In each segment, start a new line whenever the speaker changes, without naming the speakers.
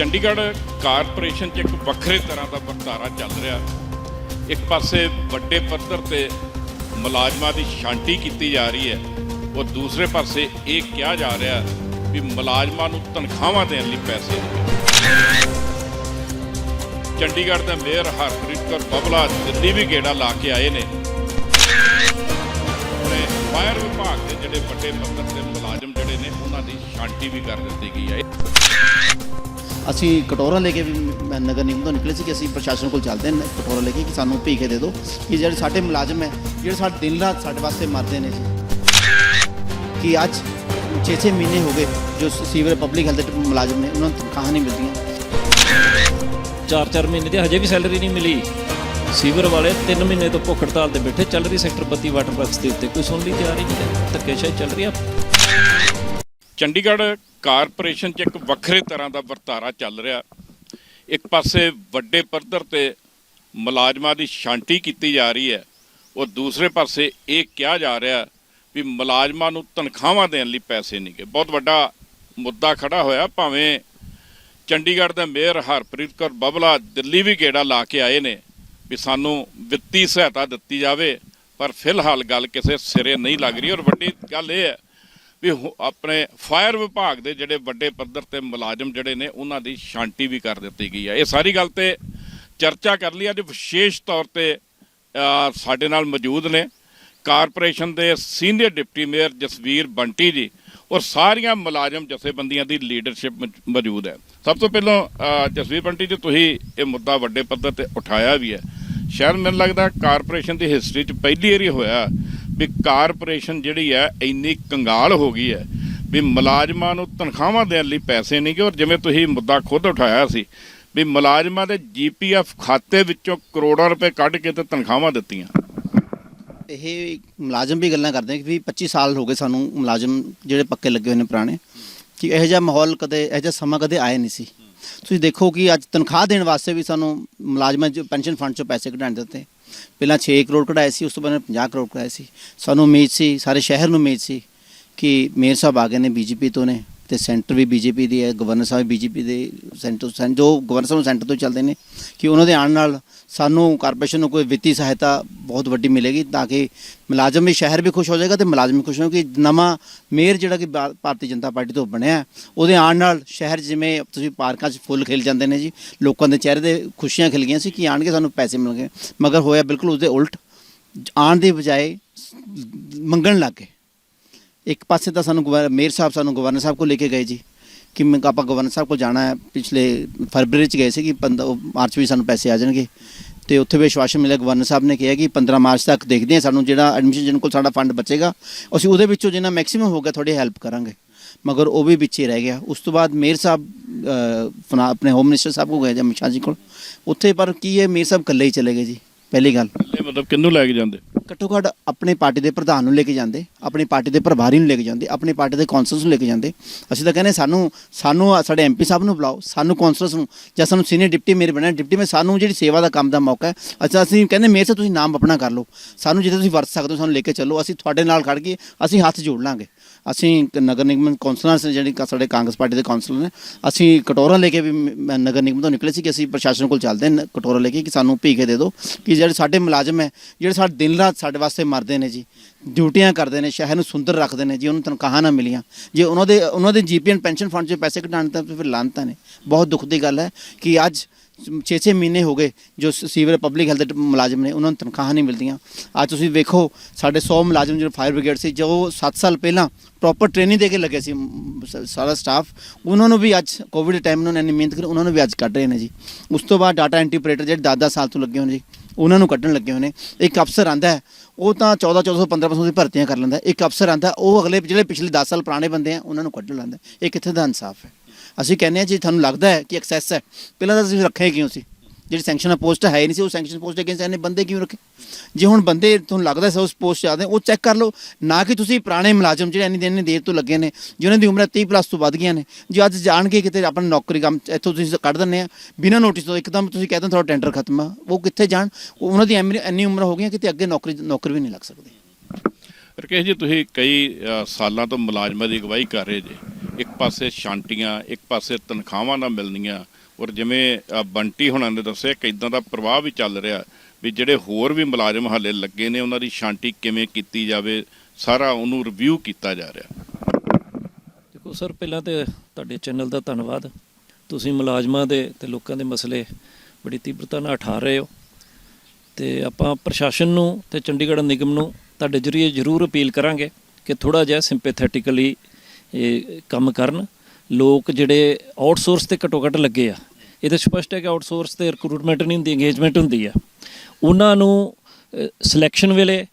Chandigarh corporation 'ਚ ਇੱਕ ਵੱਖਰੇ ਤਰ੍ਹਾਂ ਦਾ ਵਰਤਾਰਾ ਚੱਲ ਰਿਹਾ ਇੱਕ ਪਾਸੇ ਵੱਡੇ ਪੱਧਰ ਤੇ ਮੁਲਾਜ਼ਮਾਂ ਦੀ ਛਾਂਟੀ ਕੀਤੀ ਜਾ ਰਹੀ ਹੈ, ਔਰ ਦੂਸਰੇ ਪਾਸੇ ਇਹ ਕਿਹਾ ਜਾ ਰਿਹਾ ਵੀ ਮੁਲਾਜ਼ਮਾਂ ਨੂੰ ਤਨਖਾਹਾਂ ਦੇਣ ਲਈ ਪੈਸੇ ਚੰਡੀਗੜ੍ਹ ਦਾ ਮੇਅਰ ਹਰਪ੍ਰੀਤ ਕੌਰ ਬਬਲਾ ਦਿੱਲੀ ਵੀ ਗੇੜਾ ਲਾ ਕੇ ਆਏ ਨੇ। ਤੇ ਫਾਇਰ ਵਿਭਾਗ ਦੇ ਜਿਹੜੇ ਵੱਡੇ ਪੱਧਰ ਤੇ ਮੁਲਾਜ਼ਮ ਜਿਹੜੇ ਨੇ, ਉਹਨਾਂ ਦੀ ਛਾਂਟੀ ਵੀ ਕਰ ਦਿੱਤੀ ਗਈ ਹੈ।
ਅਸੀਂ ਕਟੋਰਾ ਲੈ ਕੇ ਵੀ ਮੈਂ ਨਗਰ ਨਿਗਮ ਤੋਂ ਨਿਕਲੇ ਸੀ ਕਿ ਅਸੀਂ ਪ੍ਰਸ਼ਾਸਨ ਕੋਲ ਚੱਲਦੇ ਨੇ ਕਟੋਰਾ ਲੈ ਕੇ ਕਿ ਸਾਨੂੰ ਭੀਖੇ ਦੇ ਦਿਓ ਕਿ ਜਿਹੜੇ ਸਾਡੇ ਮੁਲਾਜ਼ਮ ਹੈ ਜਿਹੜੇ ਸਾਡੇ ਦਿਨ ਰਾਤ ਸਾਡੇ ਵਾਸਤੇ ਮਰਦੇ ਨੇ। ਕਿ ਅੱਜ 6-6 ਮਹੀਨੇ ਹੋ ਗਏ ਜੋ ਸੀਵਰ ਪਬਲਿਕ ਹੈਲਥ ਦੇ ਮੁਲਾਜ਼ਮ ਨੇ ਉਹਨਾਂ ਨੂੰ ਤਨਖਾਹਾਂ ਨਹੀਂ ਮਿਲਦੀਆਂ।
ਚਾਰ ਚਾਰ ਮਹੀਨੇ ਦੀ ਹਜੇ ਵੀ ਸੈਲਰੀ ਨਹੀਂ ਮਿਲੀ। ਸੀਵਰ ਵਾਲੇ 3 ਮਹੀਨੇ ਤੋਂ ਭੁੱਖ ਹੜਤਾਲ ਤੇ ਬੈਠੇ ਚੱਲ ਰਹੀ ਸੈਕਟਰ 32 ਵਾਟਰ ਵਰਕਸ ਦੇ ਉੱਤੇ। ਕੋਈ ਸੁਣ ਲਈ ਤਿਆਰ ਹੀ ਨਹੀਂ ਹੈ? ਧੱਕੇਸ਼ਾਹੀ ਚੱਲ ਰਹੀ ਆ
ਚੰਡੀਗੜ੍ਹ ਕਾਰਪੋਰੇਸ਼ਨ 'ਚ ਇੱਕ ਵੱਖਰੇ ਤਰ੍ਹਾਂ ਦਾ ਵਰਤਾਰਾ ਚੱਲ ਰਿਹਾ। ਇੱਕ ਪਾਸੇ ਵੱਡੇ ਪੱਧਰ ਤੇ ਮੁਲਾਜ਼ਮਾਂ ਦੀ ਛਾਂਟੀ ਕੀਤੀ ਜਾ ਰਹੀ ਹੈ ਔਰ ਦੂਸਰੇ ਪਾਸੇ ਇਹ ਕਿਹਾ ਜਾ ਰਿਹਾ ਵੀ ਮੁਲਾਜ਼ਮਾਂ ਨੂੰ ਤਨਖਾਹਾਂ ਦੇਣ ਲਈ ਪੈਸੇ ਨਹੀਂ ਗਏ। ਬਹੁਤ ਵੱਡਾ ਮੁੱਦਾ ਖੜਾ ਹੋਇਆ, ਭਾਵੇਂ ਚੰਡੀਗੜ੍ਹ ਦੇ ਮੇਅਰ ਹਰਪ੍ਰੀਤ ਕੌਰ ਬਬਲਾ ਦਿੱਲੀ ਵੀ ਗੇੜਾ ਲਾ ਕੇ ਆਏ ਨੇ ਵੀ ਸਾਨੂੰ ਵਿੱਤੀ ਸਹਾਇਤਾ ਦਿੱਤੀ ਜਾਵੇ, ਪਰ ਫਿਲਹਾਲ ਗੱਲ ਕਿਸੇ ਸਿਰੇ ਨਹੀਂ ਲੱਗ ਰਹੀ। ਔਰ ਵੱਡੀ ਗੱਲ ਇਹ ਹੈ ਵੀ ਹੁ- ਆਪਣੇ ਫਾਇਰ ਵਿਭਾਗ ਦੇ ਜਿਹੜੇ ਵੱਡੇ ਪੱਧਰ ਤੇ ਮੁਲਾਜ਼ਮ ਜਿਹੜੇ ਨੇ, ਉਹਨਾਂ ਦੀ ਸ਼ਾਂਤੀ ਵੀ ਕਰ ਦਿੱਤੀ ਗਈ ਹੈ। ਇਹ ਸਾਰੀ ਗੱਲ ਤੇ ਚਰਚਾ ਕਰ ਲਈ। ਅੱਜ ਵਿਸ਼ੇਸ਼ ਤੌਰ ਤੇ ਸਾਡੇ ਨਾਲ ਮੌਜੂਦ ਨੇ ਕਾਰਪੋਰੇਸ਼ਨ ਦੇ senior deputy mayor Jasvir Bunty ji ਔਰ ਸਾਰੀਆਂ ਮੁਲਾਜ਼ਮ ਜਥੇਬੰਦੀਆਂ ਦੀ ਲੀਡਰਸ਼ਿਪ ਮੌਜੂਦ ਹੈ। ਸਭ ਤੋਂ ਪਹਿਲਾਂ ਜਸਵੀਰ ਬੰਟੀ ਜੀ, ਤੁਸੀਂ ਇਹ ਮੁੱਦਾ ਵੱਡੇ ਪੱਧਰ ਤੇ ਉਠਾਇਆ ਵੀ ਹੈ। ਸ਼ਾਇਦ ਮੈਨੂੰ ਲੱਗਦਾ ਕਾਰਪੋਰੇਸ਼ਨ ਦੀ ਹਿਸਟਰੀ 'ਚ ਪਹਿਲੀ ਵਾਰੀ ਹੋਇਆ ਵੀ ਕਾਰਪੋਰੇਸ਼ਨ ਜਿਹੜੀ ਹੈ, ਇੰਨੀ ਕੰਗਾਲ ਹੋ ਗਈ ਹੈ ਵੀ ਮੁਲਾਜ਼ਮਾਂ ਨੂੰ ਤਨਖਾਹਾਂ ਦੇਣ ਲਈ ਪੈਸੇ ਨਹੀਂ ਗੇ ਔਰ ਜਿਵੇਂ ਤੁਸੀਂ ਮੁੱਦਾ ਖੁਦ ਉਠਾਇਆ ਸੀ ਵੀ ਮੁਲਾਜ਼ਮਾਂ ਦੇ ਜੀਪੀਐਫ ਖਾਤੇ ਵਿੱਚੋਂ ਕਰੋੜਾਂ ਰੁਪਏ ਕੱਢ ਕੇ ਤੇ ਤਨਖਾਹਾਂ ਦਿੱਤੀਆਂ।
ਇਹ ਮੁਲਾਜ਼ਮ ਵੀ ਗੱਲਾਂ ਕਰਦੇ ਕਿ ਵੀ 25 ਸਾਲ ਹੋ ਗਏ ਸਾਨੂੰ ਮੁਲਾਜ਼ਮ ਜਿਹੜੇ ਪੱਕੇ ਲੱਗੇ ਹੋਏ ਨੇ ਪੁਰਾਣੇ, ਕਿ ਇਹੋ ਜਿਹਾ ਮਾਹੌਲ ਕਦੇ, ਇਹੋ ਜਿਹਾ ਸਮਾਂ ਕਦੇ ਆਇਆ ਨਹੀਂ ਸੀ। ਤੁਸੀਂ ਦੇਖੋ ਕਿ ਅੱਜ ਤਨਖਾਹ ਦੇਣ ਵਾਸਤੇ ਵੀ ਸਾਨੂੰ ਮੁਲਾਜ਼ਮਾਂ ਚ, ਪੈਨਸ਼ਨ ਫੰਡ ਚੋਂ ਪੈਸੇ ਕਢਾਉਣ ਦਿੱਤੇ। ਪਹਿਲਾਂ 6 ਕਰੋੜ ਕਢਾਏ ਸੀ, ਉਸ ਤੋਂ ਬਾਅਦ 50 ਕਰੋੜ ਕਢਾਏ ਸੀ। ਸਾਨੂੰ ਉਮੀਦ ਸੀ, ਸਾਰੇ ਸ਼ਹਿਰ ਨੂੰ ਉਮੀਦ ਸੀ ਕਿ ਮੇਅਰ ਸਾਹਿਬ ਆ ਗਏ ਨੇ ਬੀਜੇਪੀ ਤੋਂ ਨੇ ਤੇ ਸੈਂਟਰ ਵੀ ਬੀਜੇਪੀ ਦੀ ਹੈ, ਗਵਰਨਰ ਸਾਹਿਬ ਬੀਜੇਪੀ ਦੇ ਸੈਂਟਰ ਸੈਂ- ਜੋ ਗਵਰਨਰ ਸਾਹਿਬ ਸੈਂਟਰ ਤੋਂ ਚੱਲਦੇ ਨੇ ਕਿ ਉਹਨਾਂ ਦੇ ਆਉਣ ਨਾਲ ਸਾਨੂੰ ਕਾਰਪੋਰੇਸ਼ਨ ਨੂੰ ਕੋਈ ਵਿੱਤੀ ਸਹਾਇਤਾ ਬਹੁਤ ਵੱਡੀ ਮਿਲੇਗੀ ਤਾਂ ਕਿ ਮੁਲਾਜ਼ਮ ਵੀ ਸ਼ਹਿਰ ਵੀ ਖੁਸ਼ ਹੋ ਜਾਏਗਾ ਤੇ ਮੁਲਾਜ਼ਮ ਵੀ ਖੁਸ਼ ਹੋਣਗੇ ਕਿ ਨਵਾਂ ਮੇਅਰ ਜਿਹੜਾ ਕਿ ਭਾ- ਭਾਰਤੀ ਜਨਤਾ ਪਾਰਟੀ ਤੋਂ ਬਣਿਆ ਉਹਦੇ ਆਉਣ ਨਾਲ ਸ਼ਹਿਰ ਜਿਵੇਂ ਤੁਸੀਂ ਪਾਰਕਾਂ 'ਚ ਫੁੱਲ ਖਿਲ ਜਾਂਦੇ ਨੇ ਜੀ, ਲੋਕਾਂ ਦੇ ਚਿਹਰੇ ਤੇ ਖੁਸ਼ੀਆਂ ਖਿਲ ਗਈਆਂ ਸੀ ਕਿ ਆਣਗੇ ਸਾਨੂੰ ਪੈਸੇ ਮਿਲ ਗਏ ਮਗਰ ਹੋਇਆ ਬਿਲਕੁਲ ਉਸਦੇ ਉਲਟ, ਆਉਣ ਦੀ ਬਜਾਏ ਮੰਗਣ ਲੱਗ ਗਏ। ਇੱਕ ਪਾਸੇ ਤਾਂ ਸਾਨੂੰ ਗਵਰ- ਮੇਅਰ ਸਾਹਿਬ, ਸਾਨੂੰ ਗਵਰਨਰ ਸਾਹਿਬ ਕੋਲ ਲੈ ਕੇ ਗਏ ਜੀ। ਕਿ ਮੈਂ ਆਪਾਂ ਗਵਰਨਰ ਸਾਹਿਬ ਕੋਲ ਜਾਣਾ ਹੈ। ਪਿਛਲੇ ਫਰਵਰੀ ਚ ਗਏ ਸੀ ਕਿ 15 ਮਾਰਚ ਵੀ ਸਾਨੂੰ ਪੈਸੇ ਆ ਜਾਣਗੇ। ਤੇ ਉੱਥੇ ਵੀ ਵਿਸ਼ਵਾਸ ਮਿਲਿਆ ਗਵਰਨਰ ਸਾਹਿਬ ਨੇ ਕਿਹਾ ਕਿ 15 ਮਾਰਚ ਤੱਕ ਦੇਖਦੇ ਹਾਂ ਸਾਨੂੰ ਜਿਹੜਾ ਐਡਮਿਸ਼ਨ ਜਿਹਨ ਕੋਲ ਸਾਡਾ ਫੰਡ ਬਚੇਗਾ। ਅਸੀਂ ਉਹਦੇ ਵਿੱਚੋਂ ਜਿੰਨਾ ਮੈਕਸਿਮਮ ਹੋਗਾ ਤੁਹਾਡੀ ਹੈਲਪ ਕਰਾਂਗੇ। ਮਗਰ ਉਹ ਵੀ ਵਿੱਚ ਰਹਿ ਗਿਆ। ਉਸ ਤੋਂ ਬਾਅਦ ਮੇਅਰ ਸਾਹਿਬ ਅਹ, ਆਪਣੇ ਹੋਮ ਮਿਨਿਸਟਰ ਸਾਹਿਬ ਕੋਲ ਗਏ ਜਾਂ ਅਮਿਤ ਸ਼ਾਹ ਜੀ ਕੋਲ। ਉੱਥੇ ਪਰ ਕੀ ਹੈ ਮੇਅਰ ਸਾਹਿਬ ਇਕੱਲੇ ਹੀ ਚਲੇ ਗਏ ਜੀ। ਪਹਿਲੀ ਗੱਲ।
ਮਤਲਬ ਕਿੰਨੂੰ ਲੈ ਕੇ ਜਾਂਦੇ?
ਘੱਟੋ ਘੱਟ ਆਪਣੇ ਪਾਰਟੀ ਦੇ ਪ੍ਰਧਾਨ ਨੂੰ ਲੈ ਕੇ ਜਾਂਦੇ, ਆਪਣੀ ਪਾਰਟੀ ਦੇ ਪ੍ਰਭਾਰੀ ਨੂੰ ਲੈ ਕੇ ਜਾਂਦੇ, ਆਪਣੀ ਪਾਰਟੀ ਦੇ ਕੌਂਸਲਰਸ ਨੂੰ ਲੈ ਕੇ ਜਾਂਦੇ। ਅਸੀਂ ਤਾਂ ਕਹਿੰਦੇ ਸਾਨੂੰ ਸਾਨੂੰ ਸਾਡੇ ਐਮਪੀ ਸਾਹਿਬ ਨੂੰ ਬੁਲਾਓ, ਸਾਨੂੰ ਕੌਂਸਲਰਸ ਨੂੰ, ਜਾਂ ਸਾਨੂੰ ਸੀਨੀਅਰ ਡਿਪਟੀ ਮੇਰੇ ਬਣਿਆ ਡਿਪਟੀ ਮੈਂ ਸਾਨੂੰ ਜਿਹੜੀ ਸੇਵਾ ਦਾ ਕੰਮ ਦਾ ਮੌਕਾ ਹੈ, ਅੱਛਾ, ਅਸੀਂ ਕਹਿੰਦੇ ਮੇਰੇ ਸੇ ਤੁਸੀਂ ਨਾਮ ਆਪਣਾ ਕਰ ਲਓ। ਸਾਨੂੰ ਜਿੱਥੇ ਤੁਸੀਂ ਵਰਤ ਸਕਦੇ ਹੋ, ਸਾਨੂੰ ਲੈ ਕੇ ਚੱਲੋ, ਅਸੀਂ ਤੁਹਾਡੇ ਨਾਲ ਖੜ ਕੇ ਅਸੀਂ ਹੱਥ ਜੋੜ ਲਾਂਗੇ। ਅਸੀਂ ਨਗਰ ਨਿਗਮ ਕੌਂਸਲਰਸ ਨੇ, ਜਿਹੜੀ ਕ- ਸਾਡੇ ਕਾਂਗਰਸ ਪਾਰਟੀ ਦੇ ਕੌਂਸਲਰ ਨੇ, ਅਸੀਂ ਕਟੋਰਾ ਲੈ ਕੇ ਵੀ ਮੈਂ ਨਗਰ ਨਿਗਮ ਤੋਂ ਨਿਕਲੇ ਸੀ ਕਿ ਅਸੀਂ ਪ੍ਰਸ਼ਾਸਨ ਕੋਲ ਚੱਲਦੇ ਹਾਂ ਕਟੋਰਾ ਲੈ ਕੇ ਕਿ ਸਾਨੂੰ ਭੀਖੇ ਦੇ ਦਿਓ, ਕਿ ਜਿਹੜੇ ਸਾਡੇ ਮੁਲਾਜ਼ਮ ਹੈ, ਜਿਹੜੇ ਸਾਡੇ ਦਿਨ ਰਾਤ ਸਾਡੇ ਵਾਸਤੇ ਮਰਦੇ ਨੇ ਜੀ। ਡਿਊਟੀਆਂ ਕਰਦੇ ਨੇ, ਸ਼ਹਿਰ ਨੂੰ ਸੁੰਦਰ ਰੱਖਦੇ ਨੇ ਜੀ, ਉਹਨੂੰ ਤਨਖਾਹਾਂ ਨਾ ਮਿਲੀਆਂ। ਜੇ ਉਹਨਾਂ ਦੇ ਉਹਨਾਂ ਦੇ ਜੀਪੀਐਨ ਪੈਨਸ਼ਨ ਫੰਡ 'ਚ ਪੈਸੇ ਕਢਾਉਣ ਤਾਂ ਫਿਰ ਲਾਂਤਾ ਨੇ। ਬਹੁਤ ਦੁੱਖ ਦੀ ਗੱਲ ਹੈ ਕਿ ਅੱਜ 6-6 ਮਹੀਨੇ ਹੋ ਗਏ ਜੋ ਸੀਵਰ ਪਬਲਿਕ ਹੈਲਥ ਦੇ ਮੁਲਾਜ਼ਮ ਨੇ, ਉਹਨਾਂ ਨੂੰ ਤਨਖਾਹਾਂ ਨਹੀਂ ਮਿਲਦੀਆਂ। ਅੱਜ ਤੁਸੀਂ ਵੇਖੋ, ਸਾਡੇ 100 ਮੁਲਾਜ਼ਮ ਜਿਹੜੇ ਫਾਇਰ ਬ੍ਰਿਗੇਡ ਸੀ, ਜੋ 7 ਸਾਲ ਪਹਿਲਾਂ ਪ੍ਰੋਪਰ ਟ੍ਰੇਨਿੰਗ ਦੇ ਕੇ ਲੱਗੇ ਸੀ ਸਾਰਾ ਸਟਾਫ ਉਹਨਾਂ ਨੂੰ ਵੀ ਅੱਜ ਕੋਵਿਡ ਟਾਈਮ ਨੂੰ ਇੰਨੀ ਮਿਹਨਤ ਕਰ, ਉਹਨਾਂ ਨੂੰ ਵੀ ਅੱਜ ਕੱਢ ਰਹੇ ਨੇ ਜੀ। ਉਸ ਤੋਂ ਬਾਅਦ ਡਾਟਾ ਐਂਟਰੀ ਜਿਹੜੇ 10-10 ਸਾਲ ਤੋਂ ਲੱਗੇ ਹੋਣ ਜੀ ਉਹਨਾਂ ਨੂੰ ਕੱਢਣ ਲੱਗੇ ਹੋਏ ਨੇ। ਇੱਕ ਅਫਸਰ ਆਂਦਾ ਉਹ ਤਾਂ 14 1400 1500 ਦੀ ਭਰਤੀਆਂ ਕਰ ਲੈਂਦਾ ਇੱਕ ਅਫਸਰ ਆਂਦਾ, ਉਹ ਅਗਲੇ ਜਿਹੜੇ ਪਿਛਲੇ 10 ਸਾਲ ਪੁਰਾਣੇ ਬੰਦੇ ਆ, ਉਹਨਾਂ ਨੂੰ ਕੱਢ ਲੈਂਦਾ ਇਹ ਕਿੱਥੇ ਦਾ ਇਨਸਾਫ ਹੈ? ਅਸੀਂ ਕਹਿੰਦੇ ਆ ਜੇ, ਤੁਹਾਨੂੰ ਲੱਗਦਾ ਹੈ ਕਿ ਐਕਸੈਸ ਹੈ। ਪਹਿਲਾਂ ਤਾਂ ਤੁਸੀਂ ਰੱਖੇ ਕਿਉਂ ਸੀ? ਜਿਹੜੀ ਸੈਂਕਸ਼ਨ ਪੋਸਟ ਹੈ ਨਹੀਂ ਸੀ, ਉਹ ਸੈਂਕਸ਼ਨ ਪੋਸਟ ਅਗੇਂਸਟ ਇਹਨੇ ਬੰਦੇ ਕਿਉਂ ਰੱਖੇ? ਜੇ ਹੁਣ ਬੰਦੇ ਤੁਹਾਨੂੰ ਲੱਗਦਾ ਸੀ ਉਸ ਪੋਸਟ ਆਦੇ ਉਹ ਚੈੱਕ ਕਰ ਲਓ। ਨਾ ਕਿ ਤੁਸੀਂ ਪੁਰਾਣੇ ਮੁਲਾਜ਼ਮ ਜਿਹੜੇ ਇੰਨੀ ਦਿਨ ਇੰਨੀ ਦੇਰ ਤੋਂ ਲੱਗੇ ਨੇ, ਜਿਨ੍ਹਾਂ ਦੀ ਉਮਰਾਂ 30 ਪਲੱਸ ਤੋਂ ਵੱਧ ਗਈਆਂ ਨੇ। ਜੇ ਅੱਜ ਜਾਣ ਕੇ ਕਿਤੇ ਆਪਣੀ ਨੌਕਰੀ ਕੰਮ ਇੱਥੋਂ ਤੁਸੀਂ ਕੱਢ ਦਿੰਦੇ ਆ, ਬਿਨਾਂ ਨੋਟਿਸ ਤੋਂ ਇੱਕਦਮ ਤੁਸੀਂ ਕਹਿੰਦੇ ਤੁਹਾਡਾ ਟੈਂਡਰ ਖਤਮ ਆ। ਉਹ ਕਿੱਥੇ ਜਾਣ? ਉਹਨਾਂ ਦੀ ਐਮੀ- ਇੰਨੀ ਉਮਰ ਹੋ ਗਈਆਂ ਕਿਤੇ ਅੱਗੇ ਨੌਕਰੀ ਨੌਕਰੀ ਵੀ ਨਹੀਂ ਲੱਗ ਸਕਦੀ।
ਰਕੇਸ਼ ਜੀ, ਤੁਸੀਂ ਕਈ ਸਾਲਾਂ ਤੋਂ ਮੁਲਾਜ਼ਮਾਂ ਦੀ ਅਗਵਾਈ ਕਰ ਰਹੇ ਜੇ। ਇੱਕ ਪਾਸੇ ਸ਼ਾਂਟੀਆਂ ਇੱਕ ਪਾਸੇ ਤਨਖਾਹਾਂ ਨਾ ਮਿਲਣੀਆਂ। ਔਰ ਜਿਵੇਂ ਬੰਟੀ ਹੁਣਾਂ ਨੇ ਦੱਸਿਆ ਕਿ ਇਦਾਂ ਦਾ ਪ੍ਰਵਾਹ ਵੀ ਚੱਲ ਰਿਹਾ ਵੀ ਜਿਹੜੇ ਹੋਰ ਵੀ ਮੁਲਾਜ਼ਮ ਹਾਲੇ ਲੱਗੇ ਨੇ, ਉਹਨਾਂ ਦੀ ਸ਼ਾਂਟੀ ਕਿਵੇਂ ਕੀਤੀ ਜਾਵੇ, ਸਾਰਾ ਉਹਨੂੰ ਰਿਵਿਊ ਕੀਤਾ ਜਾ ਰਿਹਾ।
ਦੇਖੋ ਸਰ, ਪਹਿਲਾਂ ਤੇ ਤੁਹਾਡੇ ਚੈਨਲ ਦਾ ਧੰਨਵਾਦ। ਤੁਸੀਂ ਮੁਲਾਜ਼ਮਾਂ ਦੇ ਤੇ ਲੋਕਾਂ ਦੇ ਮਸਲੇ ਬੜੀ ਤੀਬਰਤਾ ਨਾਲ ਉਠਾ ਰਹੇ ਹੋ। ਤੇ ਆਪਾਂ ਪ੍ਰਸ਼ਾਸਨ ਨੂੰ ਤੇ ਚੰਡੀਗੜ੍ਹ ਨਿਗਮ ਨੂੰ ਤੁਹਾਡੇ ਜਰੀਏ ਜ਼ਰੂਰ ਅਪੀਲ ਕਰਾਂਗੇ ਕਿ ਥੋੜਾ ਜਿਹਾ ਸਿੰਪੈਥੈਟਿਕਲੀ ਇਹ ਕੰਮ ਕਰਨ। ਲੋਕ ਜਿਹੜੇ ਆਊਟਸੋਰਸ ਤੇ ਘੱਟੋ ਘੱਟ ਲੱਗੇ ਆ ਇਹ ਤਾਂ ਸਪਸ਼ਟ ਹੈ ਕਿ ਆਊਟਸੋਰਸ ਤੇ ਰਿਕਰੂਟਮੈਂਟ ਨਹੀਂ ਹੁੰਦੀ ਇੰਗੇਜਮੈਂਟ ਹੁੰਦੀ ਆ। ਉਹਨਾਂ ਨੂੰ ਸਿਲੈਕਸ਼ਨ ਵੇਲੇ